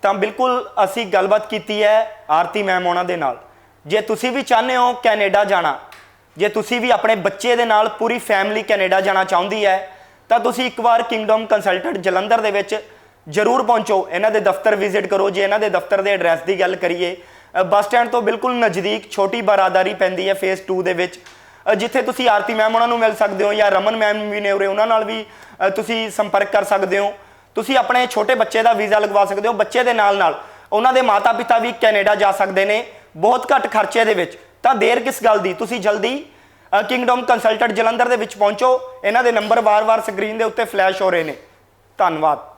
ਤਾਂ ਬਿਲਕੁਲ ਅਸੀਂ ਗੱਲਬਾਤ ਕੀਤੀ ਹੈ ਆਰਤੀ ਮੈਮ ਉਹਨਾਂ ਦੇ ਨਾਲ। ਜੇ ਤੁਸੀਂ ਵੀ ਚਾਹੁੰਦੇ ਹੋ ਕੈਨੇਡਾ ਜਾਣਾ, ਜੇ ਤੁਸੀਂ ਵੀ ਆਪਣੇ ਬੱਚੇ ਦੇ ਨਾਲ ਪੂਰੀ ਫੈਮਿਲੀ ਕੈਨੇਡਾ ਜਾਣਾ ਚਾਹੁੰਦੀ ਹੈ, ਤਾਂ ਤੁਸੀਂ ਇੱਕ ਵਾਰ ਕਿੰਗਡਮ ਕੰਸਲਟੈਂਟ ਜਲੰਧਰ ਦੇ ਵਿੱਚ ਜ਼ਰੂਰ ਪਹੁੰਚੋ। ਇਹਨਾਂ ਦੇ ਦਫ਼ਤਰ ਵਿਜ਼ਿਟ ਕਰੋ। ਜੇ ਇਹਨਾਂ ਦੇ ਦਫ਼ਤਰ ਦੇ ਐਡਰੈਸ ਦੀ ਗੱਲ ਕਰੀਏ ਬੱਸ ਸਟੈਂਡ ਤੋਂ ਬਿਲਕੁਲ ਨਜ਼ਦੀਕ ਛੋਟੀ ਬਾਰਾਦਾਰੀ ਪੈਂਦੀ ਹੈ ਫੇਸ 2 ਦੇ ਵਿੱਚ। ਜਿੱਥੇ ਤੁਸੀਂ ਆਰਤੀ ਮੈਮ ਉਹਨਾਂ ਨੂੰ ਮਿਲ ਸਕਦੇ ਹੋ ਜਾਂ ਰਮਨ ਮੈਮ ਵੀ ਨੇ ਉਰੇ, ਉਹਨਾਂ ਨਾਲ ਵੀ ਤੁਸੀਂ ਸੰਪਰਕ ਕਰ ਸਕਦੇ ਹੋ। ਤੁਸੀਂ ਆਪਣੇ ਛੋਟੇ ਬੱਚੇ ਦਾ ਵੀਜ਼ਾ ਲਗਵਾ ਸਕਦੇ ਹੋ, ਬੱਚੇ ਦੇ ਨਾਲ ਨਾਲ। ਉਹਨਾਂ ਦੇ ਮਾਤਾ-ਪਿਤਾ ਵੀ ਕੈਨੇਡਾ ਜਾ ਸਕਦੇ ਨੇ, ਬਹੁਤ ਘੱਟ ਖਰਚੇ ਦੇ ਵਿੱਚ। ਤਾਂ ਦੇਰ ਕਿਸ ਗੱਲ ਦੀ? ਤੁਸੀਂ ਜਲਦੀ ਕਿੰਗਡਮ ਕੰਸਲਟੈਂਟ ਜਲੰਧਰ ਦੇ ਵਿੱਚ ਪਹੁੰਚੋ। ਇਹਨਾਂ ਦੇ ਨੰਬਰ ਵਾਰ-ਵਾਰ ਸਕਰੀਨ ਦੇ ਉੱਤੇ ਫਲੈਸ਼ ਹੋ ਰਹੇ ਨੇ। ਧੰਨਵਾਦ।